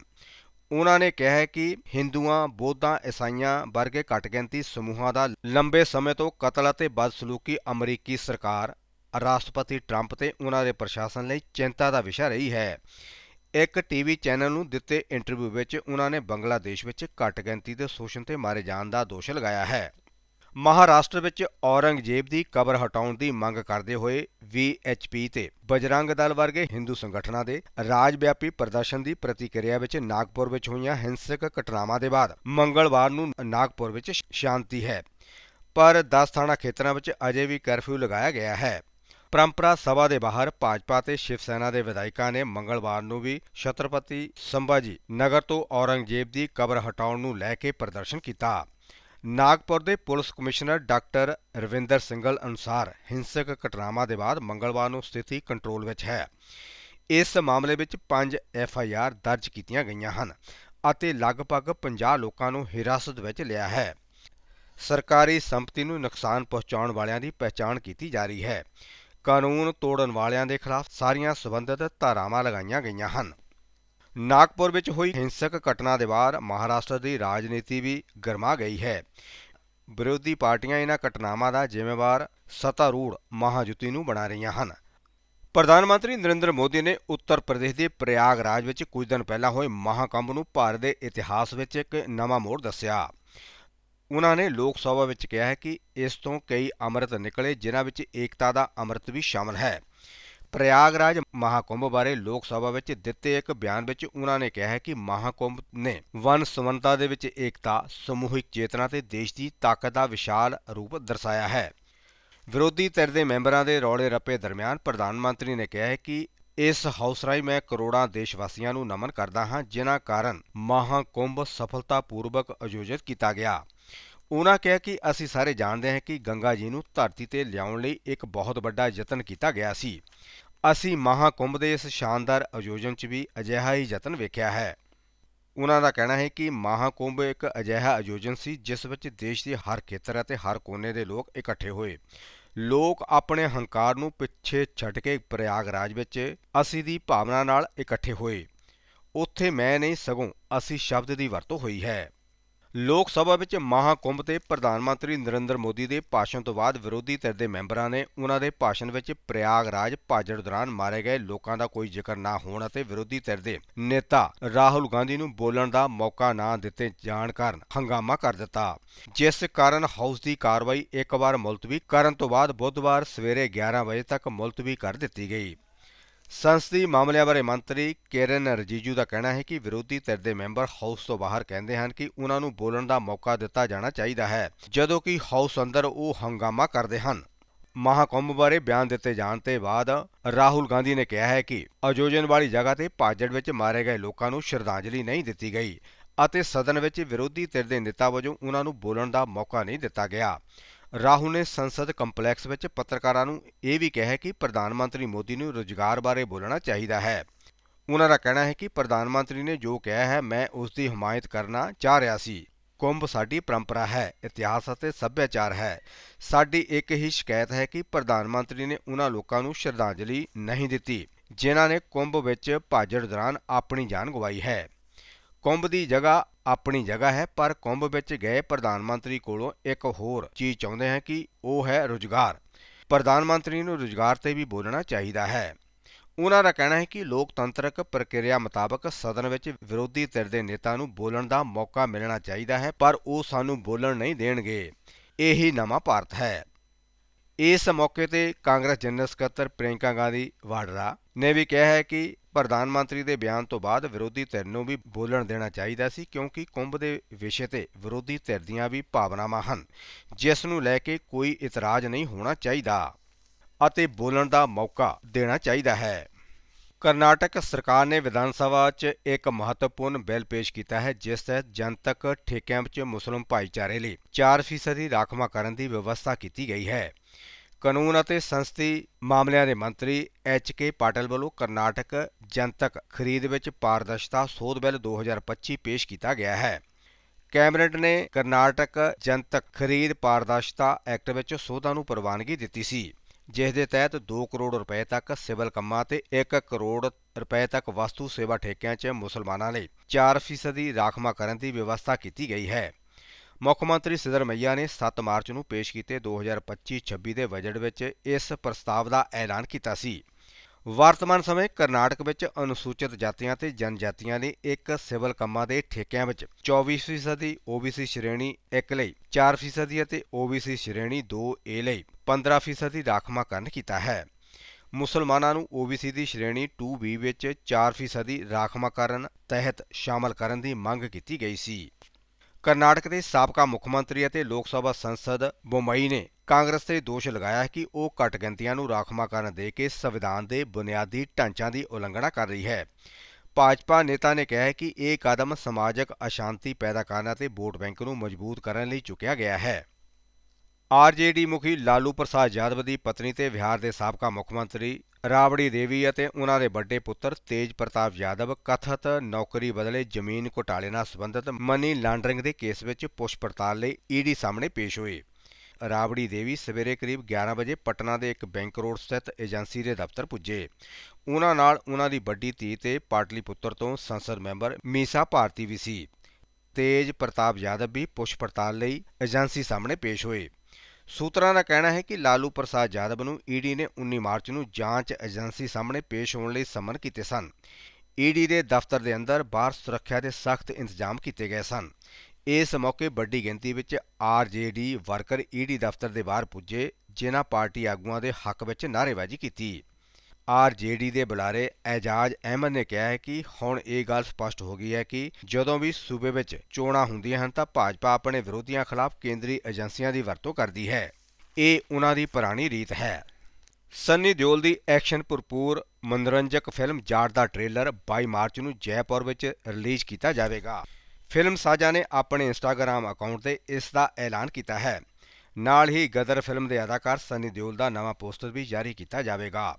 ਉਹਨਾਂ ਨੇ ਕਿਹਾ ਹੈ ਕਿ ਹਿੰਦੂਆਂ, ਬੋਧਾਂ, ਈਸਾਈਆਂ ਵਰਗੇ ਘੱਟ ਗਿਣਤੀ ਸਮੂਹਾਂ ਦਾ ਲੰਬੇ ਸਮੇਂ ਤੋਂ ਕਤਲ ਅਤੇ ਬਦਸਲੂਕੀ ਅਮਰੀਕੀ ਸਰਕਾਰ ਰਾਸ਼ਟਰਪਤੀ ਟਰੰਪ ਤੇ ਉਹਨਾਂ ਦੇ ਪ੍ਰਸ਼ਾਸਨ ਲਈ ਚਿੰਤਾ ਦਾ ਵਿਸ਼ਾ ਰਹੀ ਹੈ। ਇੱਕ ਟੀਵੀ ਚੈਨਲ ਨੂੰ ਦਿੱਤੇ ਇੰਟਰਵਿਊ ਵਿੱਚ ਉਹਨਾਂ ਨੇ ਬੰਗਲਾਦੇਸ਼ ਵਿੱਚ ਘੱਟ ਗਿਣਤੀ ਦੇ ਸ਼ੋਸ਼ਣ ਤੇ ਮਾਰੇ ਜਾਣ ਦਾ ਦੋਸ਼ ਲਗਾਇਆ ਹੈ। ਮਹਾਰਾਸ਼ਟਰ ਵਿੱਚ ਔਰੰਗਜ਼ੇਬ ਦੀ ਕਬਰ ਹਟਾਉਣ ਦੀ ਮੰਗ ਕਰਦੇ ਹੋਏ VHP ਤੇ ਬਜਰੰਗ ਦਲ ਵਰਗੇ ਹਿੰਦੂ ਸੰਗਠਨਾਂ ਦੇ ਰਾਜ ਵਿਆਪੀ ਪ੍ਰਦਰਸ਼ਨ ਦੀ ਪ੍ਰਤੀਕਿਰਿਆ ਵਿੱਚ ਨਾਗਪੁਰ ਵਿੱਚ ਹੋਈਆਂ ਹਿੰਸਕ ਘਟਨਾਵਾਂ ਦੇ ਬਾਅਦ ਮੰਗਲਵਾਰ ਨੂੰ ਨਾਗਪੁਰ ਵਿੱਚ ਸ਼ਾਂਤੀ ਹੈ। ਪਰ 10 ਥਾਣਾ ਖੇਤਰਾਂ ਵਿੱਚ ਅਜੇ ਵੀ ਕਰਫਿਊ ਲਗਾਇਆ ਗਿਆ ਹੈ। ਪਰੰਪਰਾ ਸਭਾ ਦੇ ਬਾਹਰ ਭਾਜਪਾ ਤੇ ਸ਼ਿਵ ਸੈਨਾ ਦੇ ਵਿਧਾਇਕਾਂ ਨੇ ਮੰਗਲਵਾਰ ਨੂੰ ਵੀ ਛਤਰਪਤੀ ਸੰਭਾਜੀ ਨਗਰ ਤੋਂ ਔਰੰਗਜ਼ੇਬ ਦੀ ਕਬਰ ਹਟਾਉਣ ਨੂੰ ਲੈ ਕੇ ਪ੍ਰਦਰਸ਼ਨ ਕੀਤਾ। ਨਾਗਪੁਰ ਦੇ police commissioner doctor Ravinder Singhal ਅਨੁਸਾਰ ਹਿੰਸਕ ਘਟਨਾਵਾਂ ਦੇ ਬਾਅਦ ਮੰਗਲਵਾਰ ਨੂੰ ਸਥਿਤੀ ਕੰਟਰੋਲ ਵਿੱਚ ਹੈ। ਇਸ ਮਾਮਲੇ ਵਿੱਚ 5 ਆਰ ਦਰਜ ਕੀਤੀਆਂ ਗਈਆਂ ਹਨ ਅਤੇ ਲਗਭਗ 50 ਲੋਕਾਂ ਨੂੰ ਹਿਰਾਸਤ ਵਿੱਚ ਲਿਆ ਹੈ। ਸਰਕਾਰੀ ਸੰਪਤੀ ਨੂੰ ਨੁਕਸਾਨ ਪਹੁੰਚਾਉਣ ਵਾਲਿਆਂ ਦੀ ਪਛਾਣ ਕੀਤੀ ਜਾ ਰਹੀ ਹੈ। ਕਾਨੂੰਨ ਤੋੜਨ ਵਾਲਿਆਂ ਦੇ ਖਿਲਾਫ ਸਾਰੀਆਂ ਸਬੰਧਤ ਧਾਰਾਵਾਂ ਲਗਾਈਆਂ ਗਈਆਂ ਹਨ। ਨਾਗਪੁਰ ਵਿੱਚ ਹੋਈ ਹਿੰਸਕ ਘਟਨਾ ਦੇ ਬਾਅਦ ਮਹਾਰਾਸ਼ਟਰ ਦੀ ਰਾਜਨੀਤੀ ਵੀ ਗਰਮਾ ਗਈ ਹੈ। ਵਿਰੋਧੀ ਪਾਰਟੀਆਂ ਇਹਨਾਂ ਘਟਨਾਵਾਂ ਦਾ ਜ਼ਿੰਮੇਵਾਰ ਸਤਾਰੂੜ ਮਹਾਜੁਤੀ ਨੂੰ ਬਣਾ ਰਹੀਆਂ ਹਨ। ਪ੍ਰਧਾਨ ਮੰਤਰੀ ਨਰਿੰਦਰ ਮੋਦੀ ਨੇ ਉੱਤਰ ਪ੍ਰਦੇਸ਼ ਦੇ ਪ੍ਰਯਾਗਰਾਜ ਵਿੱਚ ਕੁਝ ਦਿਨ ਪਹਿਲਾਂ ਹੋਏ ਮਹਾਕੰਭ ਨੂੰ ਭਾਰਤ ਦੇ ਇਤਿਹਾਸ ਵਿੱਚ ਇੱਕ ਨਵਾਂ ਮੋੜ ਦੱਸਿਆ। ਉਹਨਾਂ ਨੇ ਲੋਕ ਸਭਾ ਵਿੱਚ ਕਿਹਾ ਹੈ ਕਿ ਇਸ ਤੋਂ ਕਈ ਅੰਮ੍ਰਿਤ ਨਿਕਲੇ, ਜਿਨ੍ਹਾਂ ਵਿੱਚ ਏਕਤਾ ਦਾ ਅੰਮ੍ਰਿਤ ਵੀ ਸ਼ਾਮਲ ਹੈ। ਪ੍ਰਯਾਗਰਾਜ ਮਹਾਕੁੰਭ ਬਾਰੇ ਲੋਕ ਸਭਾ ਵਿੱਚ ਦਿੱਤੇ ਇੱਕ ਬਿਆਨ ਵਿੱਚ ਉਹਨਾਂ ਨੇ ਕਿਹਾ ਹੈ ਕਿ ਮਹਾਕੁੰਭ ਨੇ ਵਨ ਸਮੰਤਾ ਦੇ ਵਿੱਚ ਏਕਤਾ, ਸਮੂਹਿਕ ਚੇਤਨਾ ਤੇ ਦੇਸ਼ ਦੀ ਤਾਕਤ ਦਾ ਵਿਸ਼ਾਲ ਰੂਪ ਦਰਸਾਇਆ ਹੈ। ਵਿਰੋਧੀ ਧਿਰ ਦੇ ਮੈਂਬਰਾਂ ਦੇ ਰੌਲੇ ਰੱਪੇ ਦਰਮਿਆਨ ਪ੍ਰਧਾਨ ਮੰਤਰੀ ਨੇ ਕਿਹਾ ਹੈ ਕਿ ਇਸ ਹਾਊਸ ਰਾਹੀਂ ਮੈਂ ਕਰੋੜਾਂ ਦੇਸ਼ ਵਾਸੀਆਂ ਨੂੰ ਨਮਨ ਕਰਦਾ ਹਾਂ, ਜਿਨ੍ਹਾਂ ਕਾਰਨ ਮਹਾਕੁੰਭ ਸਫਲਤਾਪੂਰਵਕ ਆਯੋਜਿਤ ਕੀਤਾ ਗਿਆ। ਉਹਨਾਂ ਕਿਹਾ ਕਿ ਅਸੀਂ ਸਾਰੇ ਜਾਣਦੇ ਹਾਂ ਕਿ ਗੰਗਾ ਜੀ ਨੂੰ ਧਰਤੀ ਤੇ ਲਿਆਉਣ ਲਈ ਇੱਕ ਬਹੁਤ ਵੱਡਾ ਯਤਨ ਕੀਤਾ ਗਿਆ ਸੀ। ਅਸੀਂ ਮਹਾਕੁੰਭ ਦੇ ਇਸ ਸ਼ਾਨਦਾਰ ਆਯੋਜਨ 'ਚ ਵੀ ਅਜਿਹਾ ਹੀ ਯਤਨ ਵੇਖਿਆ ਹੈ। ਉਹਨਾਂ ਦਾ ਕਹਿਣਾ ਹੈ ਕਿ ਮਹਾਕੁੰਭ ਇੱਕ ਅਜਿਹਾ ਆਯੋਜਨ ਸੀ ਜਿਸ ਵਿੱਚ ਦੇਸ਼ ਦੇ ਹਰ ਖੇਤਰ ਅਤੇ ਹਰ ਕੋਨੇ ਦੇ ਲੋਕ ਇਕੱਠੇ ਹੋਏ। ਲੋਕ ਆਪਣੇ ਹੰਕਾਰ ਨੂੰ ਪਿੱਛੇ ਛੱਡ ਕੇ ਪ੍ਰਯਾਗਰਾਜ ਵਿੱਚ ਅਸੀਂ ਦੀ ਭਾਵਨਾ ਨਾਲ ਇਕੱਠੇ ਹੋਏ। ਉੱਥੇ ਮੈਂ ਨਹੀਂ ਸਗੋਂ ਅਸੀਂ ਸ਼ਬਦ ਦੀ ਵਰਤੋਂ ਹੋਈ ਹੈ। ਲੋਕ ਸਭਾ ਵਿੱਚ ਮਹਾਕੁੰਭ ਤੇ ਪ੍ਰਧਾਨ ਮੰਤਰੀ ਨਰਿੰਦਰ ਮੋਦੀ ਦੇ ਭਾਸ਼ਣ ਤੋਂ ਬਾਅਦ ਵਿਰੋਧੀ ਧਿਰ ਦੇ ਮੈਂਬਰਾਂ ਨੇ ਉਹਨਾਂ ਦੇ ਭਾਸ਼ਣ ਵਿੱਚ ਪ੍ਰਯਾਗਰਾਜ ਭਾਜੜ ਦੌਰਾਨ ਮਾਰੇ ਗਏ ਲੋਕਾਂ ਦਾ ਕੋਈ ਜ਼ਿਕਰ ਨਾ ਹੋਣ ਅਤੇ ਵਿਰੋਧੀ ਧਿਰ ਦੇ ਨੇਤਾ ਰਾਹੁਲ ਗਾਂਧੀ ਨੂੰ ਬੋਲਣ ਦਾ ਮੌਕਾ ਨਾ ਦਿੱਤੇ ਜਾਣ ਕਾਰਨ ਹੰਗਾਮਾ ਕਰ ਦਿੱਤਾ। ਜਿਸ ਕਾਰਨ ਹਾਊਸ ਦੀ ਕਾਰਵਾਈ ਇੱਕ ਵਾਰ ਮੁਲਤਵੀ ਕਰਨ ਤੋਂ ਬਾਅਦ ਬੁੱਧਵਾਰ ਸਵੇਰੇ 11 ਵਜੇ ਤੱਕ ਮੁਲਤਵੀ ਕਰ ਦਿੱਤੀ ਗਈ। ਸੰਸਦੀ ਮਾਮਲਿਆਂ ਬਾਰੇ ਮੰਤਰੀ ਕਿਰਨ ਰਜੀਜੂ ਦਾ ਕਹਿਣਾ ਹੈ ਕਿ ਵਿਰੋਧੀ ਧਿਰ ਦੇ ਮੈਂਬਰ ਹਾਊਸ ਤੋਂ ਬਾਹਰ ਕਹਿੰਦੇ ਹਨ ਕਿ ਉਹਨਾਂ ਨੂੰ ਬੋਲਣ ਦਾ ਮੌਕਾ ਦਿੱਤਾ ਜਾਣਾ ਚਾਹੀਦਾ ਹੈ, ਜਦੋਂ ਕਿ ਹਾਊਸ ਅੰਦਰ ਉਹ ਹੰਗਾਮਾ ਕਰਦੇ ਹਨ। ਮਹਾਕੁੰਭ ਬਾਰੇ ਬਿਆਨ ਦਿੱਤੇ ਜਾਣ ਤੇ ਬਾਅਦ ਰਾਹੁਲ ਗਾਂਧੀ ਨੇ ਕਿਹਾ ਹੈ ਕਿ ਆਯੋਜਨ ਵਾਲੀ ਜਗ੍ਹਾ ਤੇ ਭਾਜੜ ਵਿੱਚ ਮਾਰੇ ਗਏ ਲੋਕਾਂ ਨੂੰ ਸ਼ਰਧਾਂਜਲੀ ਨਹੀਂ ਦਿੱਤੀ ਗਈ ਅਤੇ ਸਦਨ ਵਿੱਚ ਵਿਰੋਧੀ ਧਿਰ ਦੇ ਨੇਤਾ ਵਜੋਂ ਉਹਨਾਂ ਨੂੰ ਬੋਲਣ ਦਾ ਮੌਕਾ ਨਹੀਂ ਦਿੱਤਾ ਗਿਆ। ਰਾਹੁਲ ਨੇ ਸੰਸਦ ਕੰਪਲੈਕਸ ਵਿੱਚ ਪੱਤਰਕਾਰਾਂ ਨੂੰ ਇਹ ਵੀ ਕਿਹਾ ਕਿ ਪ੍ਰਧਾਨ ਮੰਤਰੀ ਮੋਦੀ ਨੂੰ ਰੁਜ਼ਗਾਰ ਬਾਰੇ ਬੋਲਣਾ ਚਾਹੀਦਾ ਹੈ। ਉਹਨਾਂ ਦਾ ਕਹਿਣਾ ਹੈ ਕਿ ਪ੍ਰਧਾਨ ਮੰਤਰੀ ਨੇ ਜੋ ਕਿਹਾ ਹੈ, ਮੈਂ ਉਸ ਦੀ ਹਮਾਇਤ ਕਰਨਾ ਚਾਹ ਰਿਹਾ ਸੀ। ਕੁੰਭ ਸਾਡੀ ਪਰੰਪਰਾ ਹੈ, ਇਤਿਹਾਸ ਅਤੇ ਸੱਭਿਆਚਾਰ ਹੈ। ਸਾਡੀ ਇੱਕ ਹੀ ਸ਼ਿਕਾਇਤ ਹੈ ਕਿ ਪ੍ਰਧਾਨ ਮੰਤਰੀ ਨੇ ਉਹਨਾਂ ਲੋਕਾਂ ਨੂੰ ਸ਼ਰਧਾਂਜਲੀ ਨਹੀਂ ਦਿੱਤੀ, ਜਿਨ੍ਹਾਂ ਨੇ ਕੁੰਭ ਵਿੱਚ ਭਾਜੜ ਦੌਰਾਨ ਆਪਣੀ ਜਾਨ ਗਵਾਈ ਹੈ। ਕੁੰਭ ਦੀ ਜਗ੍ਹਾ ਆਪਣੀ ਜਗ੍ਹਾ ਹੈ, ਪਰ ਕੁੰਭ ਵਿੱਚ ਗਏ ਪ੍ਰਧਾਨ ਮੰਤਰੀ ਕੋਲੋਂ ਇੱਕ ਹੋਰ ਚੀਜ਼ ਚਾਹੁੰਦੇ ਹਨ ਕਿ ਉਹ ਹੈ ਰੁਜ਼ਗਾਰ। ਪ੍ਰਧਾਨ ਮੰਤਰੀ ਨੂੰ ਰੁਜ਼ਗਾਰ ਤੇ ਵੀ ਬੋਲਣਾ ਚਾਹੀਦਾ ਹੈ। ਉਹਨਾਂ ਦਾ ਕਹਿਣਾ ਹੈ ਕਿ ਲੋਕਤੰਤਰਕ ਪ੍ਰਕਿਰਿਆ ਮੁਤਾਬਕ ਸਦਨ ਵਿੱਚ ਵਿਰੋਧੀ ਧਿਰ ਦੇ ਨੇਤਾ ਨੂੰ ਬੋਲਣ ਦਾ ਮੌਕਾ ਮਿਲਣਾ ਚਾਹੀਦਾ ਹੈ, ਪਰ ਉਹ ਸਾਨੂੰ ਬੋਲਣ ਨਹੀਂ ਦੇਣਗੇ। ਇਹੀ ਨਵਾਂ ਭਾਰਤ ਹੈ। ਇਸ ਮੌਕੇ ਤੇ ਕਾਂਗਰਸ ਜਨਰਲ ਸਕੱਤਰ ਪ੍ਰਿਯੰਕਾ ਗਾਂਧੀ ਵਾਡਰਾ ਨੇ ਵੀ ਕਿਹਾ ਹੈ ਕਿ ਪ੍ਰਧਾਨ ਮੰਤਰੀ ਦੇ ਬਿਆਨ ਤੋਂ ਬਾਅਦ ਵਿਰੋਧੀ ਧਿਰ ਨੂੰ ਵੀ ਬੋਲਣ ਦੇਣਾ ਚਾਹੀਦਾ ਸੀ, ਕਿਉਂਕਿ ਕੁੰਭ ਦੇ ਵਿਸ਼ੇ ਤੇ ਵਿਰੋਧੀ ਧਿਰ ਦੀਆਂ ਵੀ ਭਾਵਨਾਵਾਂ ਹਨ, ਜਿਸ ਨੂੰ ਲੈ ਕੇ ਕੋਈ ਇਤਰਾਜ਼ ਨਹੀਂ ਹੋਣਾ ਚਾਹੀਦਾ ਅਤੇ ਬੋਲਣ ਦਾ ਮੌਕਾ ਦੇਣਾ ਚਾਹੀਦਾ ਹੈ। ਕਰਨਾਟਕ ਸਰਕਾਰ ਨੇ ਵਿਧਾਨ ਸਭਾ 'ਚ ਇੱਕ ਮਹੱਤਵਪੂਰਨ ਬਿੱਲ ਪੇਸ਼ ਕੀਤਾ ਹੈ, ਜਿਸ ਤਹਿਤ ਜਨਤਕ ਠੇਕਿਆਂ ਵਿੱਚ ਮੁਸਲਿਮ ਭਾਈਚਾਰੇ ਲਈ 4% ਰਾਖਵਾਂ ਕਰਨ ਦੀ ਵਿਵਸਥਾ ਕੀਤੀ ਗਈ ਹੈ। ਕਾਨੂੰਨ ਅਤੇ ਸੰਸਦੀ ਮਾਮਲਿਆਂ ਦੇ ਮੰਤਰੀ ਐਚ ਕੇ ਪਾਟਿਲ ਵੱਲੋਂ ਕਰਨਾਟਕ ਜਨਤਕ ਖਰੀਦ ਵਿੱਚ ਪਾਰਦਰਸ਼ਤਾ ਸੋਧ ਬਿੱਲ 2025 ਪੇਸ਼ ਕੀਤਾ ਗਿਆ ਹੈ। ਕੈਬਨਿਟ ਨੇ ਕਰਨਾਟਕ ਜਨਤਕ ਖਰੀਦ ਪਾਰਦਰਸ਼ਤਾ ਐਕਟ ਵਿੱਚ ਸੋਧਾਂ ਨੂੰ ਪ੍ਰਵਾਨਗੀ ਦਿੱਤੀ ਸੀ, ਜਿਸ ਦੇ ਤਹਿਤ 2 ਕਰੋੜ ਰੁਪਏ ਤੱਕ ਸਿਵਲ ਕੰਮਾਂ ਤੇ 1 ਕਰੋੜ ਰੁਪਏ ਤੱਕ ਵਸਤੂ ਸੇਵਾ ਠੇਕਿਆਂ 'ਚ ਮੁਸਲਮਾਨਾਂ ਲਈ 4% ਦੀ ਰਾਖਵਾਂਕਰਨ ਦੀ ਵਿਵਸਥਾ ਕੀਤੀ ਗਈ ਹੈ। ਮੁੱਖ ਮੰਤਰੀ ਸਿਦਰਮਈਆ ਨੇ 7 ਮਾਰਚ ਨੂੰ ਪੇਸ਼ ਕੀਤੇ 2025-26 ਦੇ ਬਜਟ ਵਿੱਚ ਇਸ ਪ੍ਰਸਤਾਵ ਦਾ ਐਲਾਨ ਕੀਤਾ ਸੀ। ਵਰਤਮਾਨ ਸਮੇਂ ਕਰਨਾਟਕ ਵਿੱਚ ਅਨੁਸੂਚਿਤ ਜਾਤੀਆਂ ਤੇ ਜਨਜਾਤੀਆਂ ਲਈ ਇੱਕ ਸਿਵਲ ਕੰਮਾਂ ਦੇ ਠੇਕਿਆਂ ਵਿੱਚ 24% ਦੀ OBC ਸ਼੍ਰੇਣੀ 1 ਲਈ 4% ਅਤੇ OBC ਸ਼੍ਰੇਣੀ 2A ਲਈ 15% ਰਾਖਵਾਂਕਰਨ ਕੀਤਾ ਹੈ। ਮੁਸਲਮਾਨਾਂ ਨੂੰ OBC ਦੀ ਸ਼੍ਰੇਣੀ 2B ਵਿੱਚ 4% ਰਾਖਵਾਂਕਰਨ ਤਹਿਤ ਸ਼ਾਮਲ ਕਰਨ ਦੀ ਮੰਗ ਕੀਤੀ ਗਈ ਸੀ। ਕਰਨਾਟਕ ਦੇ ਸਾਬਕਾ ਮੁੱਖ ਮੰਤਰੀ ਅਤੇ ਲੋਕ ਸਭਾ ਸੰਸਦ ਬੋਮਈ ਨੇ ਕਾਂਗਰਸ ਤੇ ਦੋਸ਼ ਲਗਾਇਆ ਕਿ ਉਹ ਘੱਟ ਗਿਣਤੀਆਂ ਨੂੰ ਰਾਖਵਾਂਕਰਨ ਦੇ ਕੇ ਸੰਵਿਧਾਨ ਦੇ ਬੁਨਿਆਦੀ ਢਾਂਚਿਆਂ ਦੀ ਉਲੰਘਣਾ ਕਰ ਰਹੀ ਹੈ। ਭਾਜਪਾ ਨੇਤਾ ਨੇ ਕਿਹਾ ਕਿ ਇਹ ਕਦਮ ਸਮਾਜਿਕ ਅਸ਼ਾਂਤੀ ਪੈਦਾ ਕਰਨ ਅਤੇ ਵੋਟ ਬੈਂਕ ਨੂੰ ਮਜ਼ਬੂਤ ਕਰਨ ਲਈ ਚੁੱਕਿਆ ਗਿਆ ਹੈ। ਆਰਜੇਡੀ ਮੁਖੀ ਲਾਲੂ ਪ੍ਰਸਾਦ ਯਾਦਵ ਦੀ ਪਤਨੀ ਤੇ ਬਿਹਾਰ ਦੇ ਸਾਬਕਾ ਮੁੱਖ ਮੰਤਰੀ ਰਾਬੜੀ ਦੇਵੀ ਅਤੇ ਉਹਨਾਂ ਦੇ ਵੱਡੇ ਪੁੱਤਰ ਤੇਜ ਪ੍ਰਤਾਪ ਯਾਦਵ ਕਥਤ ਨੌਕਰੀ ਬਦਲੇ ਜ਼ਮੀਨ ਘੁਟਾਲੇ ਨਾਲ ਸੰਬੰਧਿਤ ਮਨੀ ਲਾਂਡਰਿੰਗ ਦੇ ਕੇਸ ਵਿੱਚ ਪੁੱਛ ਪੜਤਾਲ ਲਈ ਈਡੀ ਸਾਹਮਣੇ ਪੇਸ਼ ਹੋਏ। ਰਾਬੜੀ ਦੇਵੀ ਸਵੇਰੇ ਕਰੀਬ 11 ਵਜੇ ਪਟਨਾ ਦੇ ਇੱਕ ਬੈਂਕ ਰੋਡ ਸਥਿਤ ਏਜੰਸੀ ਦੇ ਦਫ਼ਤਰ ਪੁੱਜੇ। ਉਹਨਾਂ ਨਾਲ ਉਹਨਾਂ ਦੀ ਵੱਡੀ ਧੀ ਤੇ ਪਾਟਲੀਪੁੱਤਰ ਤੋਂ ਸੰਸਦ ਮੈਂਬਰ ਮੀਸਾ ਭਾਰਤੀ ਵੀ ਸੀ। ਤੇਜ ਪ੍ਰਤਾਪ ਯਾਦਵ ਵੀ ਪੁੱਛ ਪੜਤਾਲ ਲਈ ਏਜੰਸੀ ਸਾਹਮਣੇ ਪੇਸ਼ ਹੋਏ। ਸੂਤਰਾਂ ਦਾ ਕਹਿਣਾ ਹੈ ਕਿ ਲਾਲੂ ਪ੍ਰਸਾਦ ਯਾਦਵ ਨੂੰ ਈਡੀ ਨੇ 19 ਮਾਰਚ ਨੂੰ ਜਾਂਚ ਏਜੰਸੀ ਸਾਹਮਣੇ ਪੇਸ਼ ਹੋਣ ਲਈ ਸਮਨ ਕੀਤੇ ਸਨ। ਈਡੀ ਦੇ ਦਫ਼ਤਰ ਦੇ ਅੰਦਰ ਬਾਹਰ ਸੁਰੱਖਿਆ ਦੇ ਸਖਤ ਇੰਤਜ਼ਾਮ ਕੀਤੇ ਗਏ ਸਨ। ਇਸ ਮੌਕੇ ਵੱਡੀ ਗਿਣਤੀ ਵਿੱਚ ਆਰਜੇਡੀ ਵਰਕਰ ਈਡੀ ਦਫ਼ਤਰ ਦੇ ਬਾਹਰ ਪੁੱਜੇ, ਜਿਨ੍ਹਾਂ ਪਾਰਟੀ ਆਗੂਆਂ ਦੇ ਹੱਕ ਵਿੱਚ ਨਾਅਰੇਬਾਜ਼ੀ ਕੀਤੀ। ਆਰਜੇਡੀ ਦੇ ਬੁਲਾਰੇ ਐਜਾਜ਼ ਅਹਿਮਦ ਨੇ ਕਿਹਾ ਹੈ ਕਿ ਹੁਣ ਇਹ ਗੱਲ ਸਪਸ਼ਟ ਹੋ ਗਈ ਹੈ ਕਿ ਜਦੋਂ ਵੀ ਸੂਬੇ ਵਿੱਚ ਚੋਣਾਂ ਹੁੰਦੀਆਂ ਹਨ ਤਾਂ ਭਾਜਪਾ ਆਪਣੇ ਵਿਰੋਧੀਆਂ ਖਿਲਾਫ ਕੇਂਦਰੀ ਏਜੰਸੀਆਂ ਦੀ ਵਰਤੋਂ ਕਰਦੀ ਹੈ। ਇਹ ਉਹਨਾਂ ਦੀ ਪੁਰਾਣੀ ਰੀਤ ਹੈ। ਸੰਨੀ ਦਿਓਲ ਦੀ ਐਕਸ਼ਨ ਭਰਪੂਰ ਮਨੋਰੰਜਕ ਫਿਲਮ ਜਾਟ ਦਾ ਟ੍ਰੇਲਰ 22 ਮਾਰਚ ਨੂੰ ਜੈਪੁਰ ਵਿੱਚ ਰਿਲੀਜ਼ ਕੀਤਾ ਜਾਵੇਗਾ। ਫਿਲਮ ਸਾਜਾ ਨੇ ਆਪਣੇ ਇੰਸਟਾਗ੍ਰam ਅਕਾਊਂਟ ਤੇ ਇਸ ਦਾ ਐਲਾਨ ਕੀਤਾ ਹੈ। ਨਾਲ ਹੀ ਗਦਰ ਫਿਲਮ ਦੇ ਅਦਾਕਾਰ ਸੰਨੀ ਦਿਓਲ ਦਾ ਨਵਾਂ ਪੋਸਟਰ ਵੀ ਜਾਰੀ ਕੀਤਾ ਜਾਵੇਗਾ।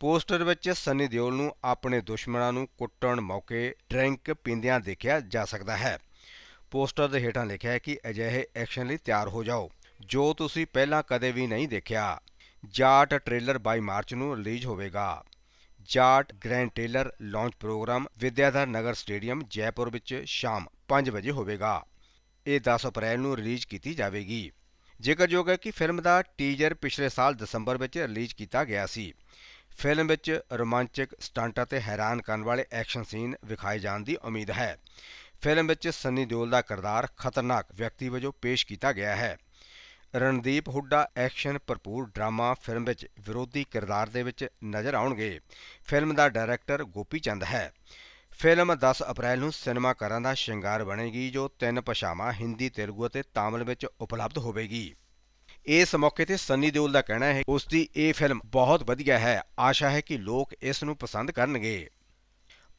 ਪੋਸਟਰ ਵਿੱਚ ਸੰਨੀ ਦਿਓਲ ਨੂੰ ਆਪਣੇ ਦੁਸ਼ਮਣਾਂ ਨੂੰ ਕੁੱਟਣ ਮੌਕੇ ਡਰਿੰਕ ਪੀਂਦਿਆਂ ਦੇਖਿਆ ਜਾ ਸਕਦਾ ਹੈ। ਪੋਸਟਰ ਦੇ ਹੇਠਾਂ ਲਿਖਿਆ ਹੈ ਕਿ ਅਜਿਹੇ ਐਕਸ਼ਨ ਲਈ ਤਿਆਰ ਹੋ ਜਾਓ, ਜੋ ਤੁਸੀਂ ਪਹਿਲਾਂ ਕਦੇ ਵੀ ਨਹੀਂ ਦੇਖਿਆ। ਜਾਟ ਟ੍ਰੇਲਰ 22 ਮਾਰਚ ਨੂੰ ਰਿਲੀਜ਼ ਹੋਵੇਗਾ। Jaat grand trailer launch program Vidyadhar Nagar stadium Jaipur ਵਿੱਚ ਸ਼ਾਮ 5 ਵਜੇ ਹੋਵੇਗਾ। ਇਹ 10 ਅਪ੍ਰੈਲ ਨੂੰ ਰਿਲੀਜ਼ ਕੀਤੀ ਜਾਵੇਗੀ। ਜ਼ਿਕਰਯੋਗ ਹੈ ਕਿ ਫਿਲਮ ਦਾ ਟੀਜ਼ਰ ਪਿਛਲੇ ਸਾਲ ਦਸੰਬਰ ਵਿੱਚ ਰਿਲੀਜ਼ ਕੀਤਾ ਗਿਆ ਸੀ। ਫਿਲਮ ਵਿੱਚ ਰੋਮਾਂਚਕ ਸਟੰਟ ਅਤੇ ਹੈਰਾਨ ਕਰਨ ਵਾਲੇ ਐਕਸ਼ਨ ਸੀਨ ਵਿਖਾਏ ਜਾਣ ਦੀ ਉਮੀਦ ਹੈ। ਫਿਲਮ ਵਿੱਚ ਸੰਨੀ ਦਿਓਲ ਦਾ ਕਿਰਦਾਰ ਖਤਰਨਾਕ ਵਿਅਕਤੀ ਵਜੋਂ ਪੇਸ਼ ਕੀਤਾ ਗਿਆ ਹੈ। ਰਣਦੀਪ ਹੁੱਡਾ ਐਕਸ਼ਨ ਭਰਪੂਰ ਡਰਾਮਾ ਫਿਲਮ ਵਿੱਚ ਵਿਰੋਧੀ ਕਿਰਦਾਰ ਦੇ ਵਿੱਚ ਨਜ਼ਰ ਆਉਣਗੇ। ਫਿਲਮ ਦਾ ਡਾਇਰੈਕਟਰ ਗੋਪੀ ਚੰਦ ਹੈ। ਫਿਲਮ 10 ਅਪ੍ਰੈਲ ਨੂੰ ਸਿਨੇਮਾ ਘਰਾਂ ਦਾ ਸ਼ਿੰਗਾਰ ਬਣੇਗੀ, ਜੋ ਤਿੰਨ ਭਾਸ਼ਾਵਾਂ, ਹਿੰਦੀ, ਤੇਲਗੂ ਅਤੇ ਤਾਮਿਲ ਵਿੱਚ ਉਪਲਬਧ ਹੋਵੇਗੀ। ਇਸ ਮੌਕੇ ਤੇ ਸੰਨੀ ਦਿਓਲ ਦਾ ਕਹਿਣਾ ਹੈ ਉਸ ਦੀ ਇਹ ਫਿਲਮ ਬਹੁਤ ਵਧੀਆ ਹੈ। ਆਸ਼ਾ ਹੈ ਕਿ ਲੋਕ ਇਸ ਨੂੰ ਪਸੰਦ ਕਰਨਗੇ।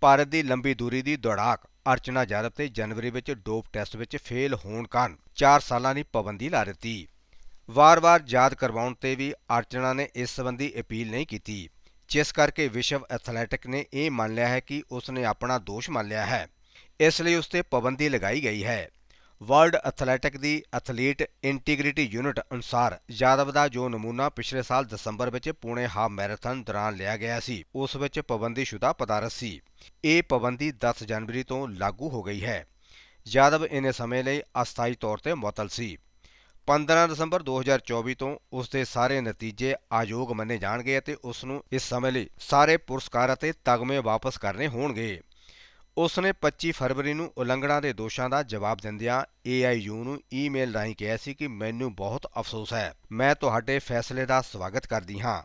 ਭਾਰਤ ਦੀ ਲੰਬੀ ਦੂਰੀ ਦੀ ਦੌੜਾਕ ਅਰਚਨਾ ਜਾਦਵ ਤੇ ਜਨਵਰੀ ਵਿੱਚ ਡੋਪ ਟੈਸਟ ਵਿੱਚ ਫੇਲ ਹੋਣ ਕਾਰਨ 4 ਸਾਲਾਂ ਦੀ ਪਾਬੰਦੀ ਲਾ ਦਿੱਤੀ। ਵਾਰ-ਵਾਰ ਯਾਦ ਕਰਵਾਉਣ ਤੇ ਵੀ ਅਰਚਨਾ ਨੇ ਇਸ ਸੰਬੰਧੀ ਅਪੀਲ ਨਹੀਂ ਕੀਤੀ। ਜਿਸ ਕਰਕੇ ਵਿਸ਼ਵ ਐਥਲੈਟਿਕ ਨੇ ਇਹ ਮੰਨ ਲਿਆ ਹੈ ਕਿ ਉਸ ਨੇ ਆਪਣਾ ਦੋਸ਼ ਮੰਨ ਲਿਆ ਹੈ। ਇਸ ਲਈ ਉਸ ਤੇ ਪਾਬੰਦੀ ਲਗਾਈ ਗਈ ਹੈ। ਵਰਲਡ ਐਥਲੈਟਿਕ ਦੀ ਐਥਲੀਟ ਇੰਟੀਗ੍ਰਿਟੀ ਯੂਨਿਟ ਅਨੁਸਾਰ ਯਾਦਵ ਦਾ ਜੋ ਨਮੂਨਾ ਪਿਛਲੇ ਸਾਲ ਦਸੰਬਰ ਵਿੱਚ ਪੁਣੇ ਹਾਫ ਮੈਰਾਥਨ ਦੌਰਾਨ ਲਿਆ ਗਿਆ ਸੀ, ਉਸ ਵਿੱਚ ਪਾਬੰਦੀਸ਼ੁਦਾ ਪਦਾਰਥ ਸੀ। ਇਹ ਪਾਬੰਦੀ 10 ਜਨਵਰੀ ਤੋਂ ਲਾਗੂ ਹੋ ਗਈ ਹੈ। ਯਾਦਵ ਇਨੇ ਸਮੇਂ ਲਈ ਅਸਥਾਈ ਤੌਰ ਤੇ ਮੁਅੱਤਲ ਸੀ। 15 ਦਸੰਬਰ 2024 ਤੋਂ ਉਸ ਦੇ ਸਾਰੇ ਨਤੀਜੇ ਆਯੋਗ ਮੰਨੇ ਜਾਣਗੇ ਅਤੇ ਉਸ ਨੂੰ ਇਸ ਸਮੇਂ ਲਈ ਸਾਰੇ ਪੁਰਸਕਾਰ ਅਤੇ ਤਗਮੇ ਵਾਪਸ ਕਰਨੇ ਹੋਣਗੇ। ਉਸ ਨੇ 25 ਫਰਵਰੀ ਨੂੰ ਉਲੰਘਣਾ ਦੇ ਦੋਸ਼ਾਂ ਦਾ ਜਵਾਬ ਦਿੰਦਿਆਂ AIU ਨੂੰ ਈਮੇਲ ਰਾਹੀਂ ਕਿਹਾ ਸੀ ਕਿ ਮੈਨੂੰ ਬਹੁਤ ਅਫਸੋਸ ਹੈ। ਮੈਂ ਤੁਹਾਡੇ ਫੈਸਲੇ ਦਾ ਸਵਾਗਤ ਕਰਦੀ ਹਾਂ।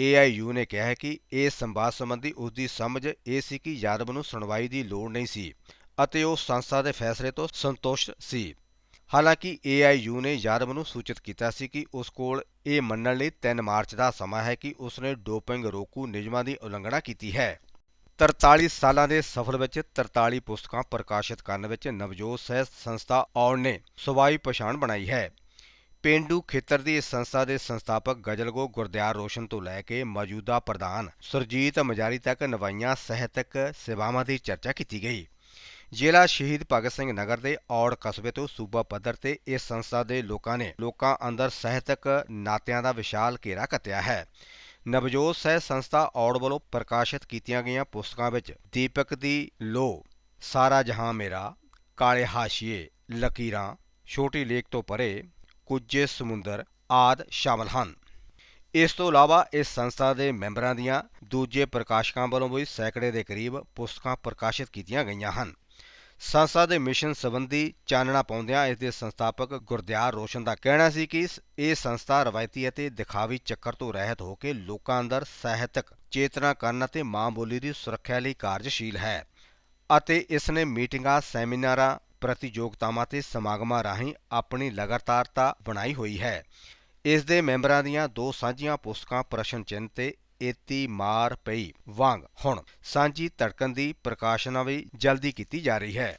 AIU ਨੇ ਕਿਹਾ ਹੈ ਕਿ ਇਸ ਸੰਵਾਦ ਸੰਬੰਧੀ ਉਸ ਦੀ ਸਮਝ ਇਹ ਸੀ ਕਿ ਯਾਦਵ ਨੂੰ ਸੁਣਵਾਈ ਦੀ ਲੋੜ ਨਹੀਂ ਸੀ ਅਤੇ ਉਹ ਸੰਸਥਾ ਦੇ ਫੈਸਲੇ ਤੋਂ ਸੰਤੁਸ਼ਟ ਸੀ। ਹਾਲਾਂਕਿ AIU ਨੇ ਯਾਦਵ ਨੂੰ ਸੂਚਿਤ ਕੀਤਾ ਸੀ ਕਿ ਉਸ ਕੋਲ ਇਹ ਮੰਨਣ ਲਈ 3 ਮਾਰਚ ਦਾ ਸਮਾਂ ਹੈ ਕਿ ਉਸ ਨੇ ਡੋਪਿੰਗ ਰੋਕੂ ਨਿਯਮਾਂ ਦੀ ਉਲੰਘਣਾ ਕੀਤੀ ਹੈ। 43 ਸਾਲਾਂ ਦੇ ਸਫ਼ਰ ਵਿੱਚ 43 ਪੁਸਤਕਾਂ ਪ੍ਰਕਾਸ਼ਿਤ ਕਰਨ ਵਿੱਚ ਨਵਜੋਤ ਸਹਿਤ ਸੰਸਥਾ ਔੜ ਨੇ ਸਵਾਈ ਪਛਾਣ ਬਣਾਈ ਹੈ। ਪੇਂਡੂ ਖੇਤਰ ਦੀ ਇਸ ਸੰਸਥਾ ਦੇ ਸੰਸਥਾਪਕ ਗਜਲਗੋ ਗੁਰਦਿਆਰ ਰੋਸ਼ਨ ਤੋਂ ਲੈ ਕੇ ਮੌਜੂਦਾ ਪ੍ਰਧਾਨ ਸੁਰਜੀਤ ਮਜਾਰੀ ਤੱਕ ਨਵਾਈਆਂ ਸਾਹਿਤਕ ਸੇਵਾਵਾਂ ਦੀ ਚਰਚਾ ਕੀਤੀ ਗਈ। ਜ਼ਿਲ੍ਹਾ ਸ਼ਹੀਦ ਭਗਤ ਸਿੰਘ ਨਗਰ ਦੇ ਔੜ ਕਸਬੇ ਤੋਂ ਸੂਬਾ ਪੱਧਰ ਤੇ ਇਸ ਸੰਸਥਾ ਦੇ ਲੋਕਾਂ ਨੇ ਲੋਕਾਂ ਅੰਦਰ ਸਾਹਿਤਕ ਨਾਤਿਆਂ ਦਾ ਵਿਸ਼ਾਲ ਘੇਰਾ ਕੱਤਿਆ ਹੈ। ਨਵਜੋਤ ਸਹਿ ਸੰਸਥਾ ਔੜ ਵੱਲੋਂ ਪ੍ਰਕਾਸ਼ਿਤ ਕੀਤੀਆਂ ਗਈਆਂ ਪੁਸਤਕਾਂ ਵਿੱਚ ਦੀਪਕ ਦੀ ਲੋ ਸਾਰਾ ਜਹਾਂ ਮੇਰਾ, ਕਾਲੇ ਹਾਸ਼ੀਏ, ਲਕੀਰਾਂ, ਛੋਟੀ ਲੇਕ ਤੋਂ ਪਰੇ ਕੁਝੇ ਸਮੁੰਦਰ ਆਦ ਸ਼ਾਮਲ ਹਨ। ਇਸ ਤੋਂ ਇਲਾਵਾ ਇਸ ਸੰਸਥਾ ਦੇ ਮੈਂਬਰਾਂ ਦੀਆਂ ਦੂਜੇ ਪ੍ਰਕਾਸ਼ਕਾਂ ਵੱਲੋਂ ਵੀ ਸੈਂਕੜੇ ਦੇ ਕਰੀਬ ਪੁਸਤਕਾਂ ਪ੍ਰਕਾਸ਼ਿਤ ਕੀਤੀਆਂ ਗਈਆਂ ਹਨ। ਸੰਸਥਾ ਦੇ ਮਿਸ਼ਨ ਸੰਬੰਧੀ ਚਾਨਣਾ ਪਾਉਂਦਿਆਂ ਇਸ ਦੇ ਸੰਸਥਾਪਕ ਗੁਰਦਿਆਰ ਰੋਸ਼ਨ ਦਾ ਕਹਿਣਾ ਸੀ ਕਿ ਇਹ ਸੰਸਥਾ ਰਵਾਇਤੀ ਅਤੇ ਦਿਖਾਵੀ ਚੱਕਰ ਤੋਂ ਰਹਿਤ ਹੋ ਕੇ ਲੋਕਾਂ ਅੰਦਰ ਸਾਹਿਤਕ ਚੇਤਨਾ ਕਰਨ ਅਤੇ ਮਾਂ ਬੋਲੀ ਦੀ ਸੁਰੱਖਿਆ ਲਈ ਕਾਰਜਸ਼ੀਲ ਹੈ ਅਤੇ ਇਸ ਨੇ ਮੀਟਿੰਗਾਂ, ਸੈਮੀਨਾਰਾਂ, ਪ੍ਰਤੀਯੋਗਤਾਵਾਂ ਤੇ ਸਮਾਗਮਾਂ ਰਾਹੀਂ ਆਪਣੀ ਲਗਾਤਾਰਤਾ ਬਣਾਈ ਹੋਈ ਹੈ। ਇਸ ਦੇ ਮੈਂਬਰਾਂ ਦੀਆਂ ਦੋ ਸਾਂਝੀਆਂ ਪੁਸਤਕਾਂ ਪ੍ਰਸ਼ਨ ਚਿੰਨ੍ਹ ਤੇ ਏਤੀ ਮਾਰ ਪਈ ਵਾਂਗ ਹੁਣ ਸਾਂਝੀ ਧੜਕਣ ਦੀ ਪ੍ਰਕਾਸ਼ਨਾ ਵੀ ਜਲਦੀ ਕੀਤੀ ਜਾ ਰਹੀ ਹੈ।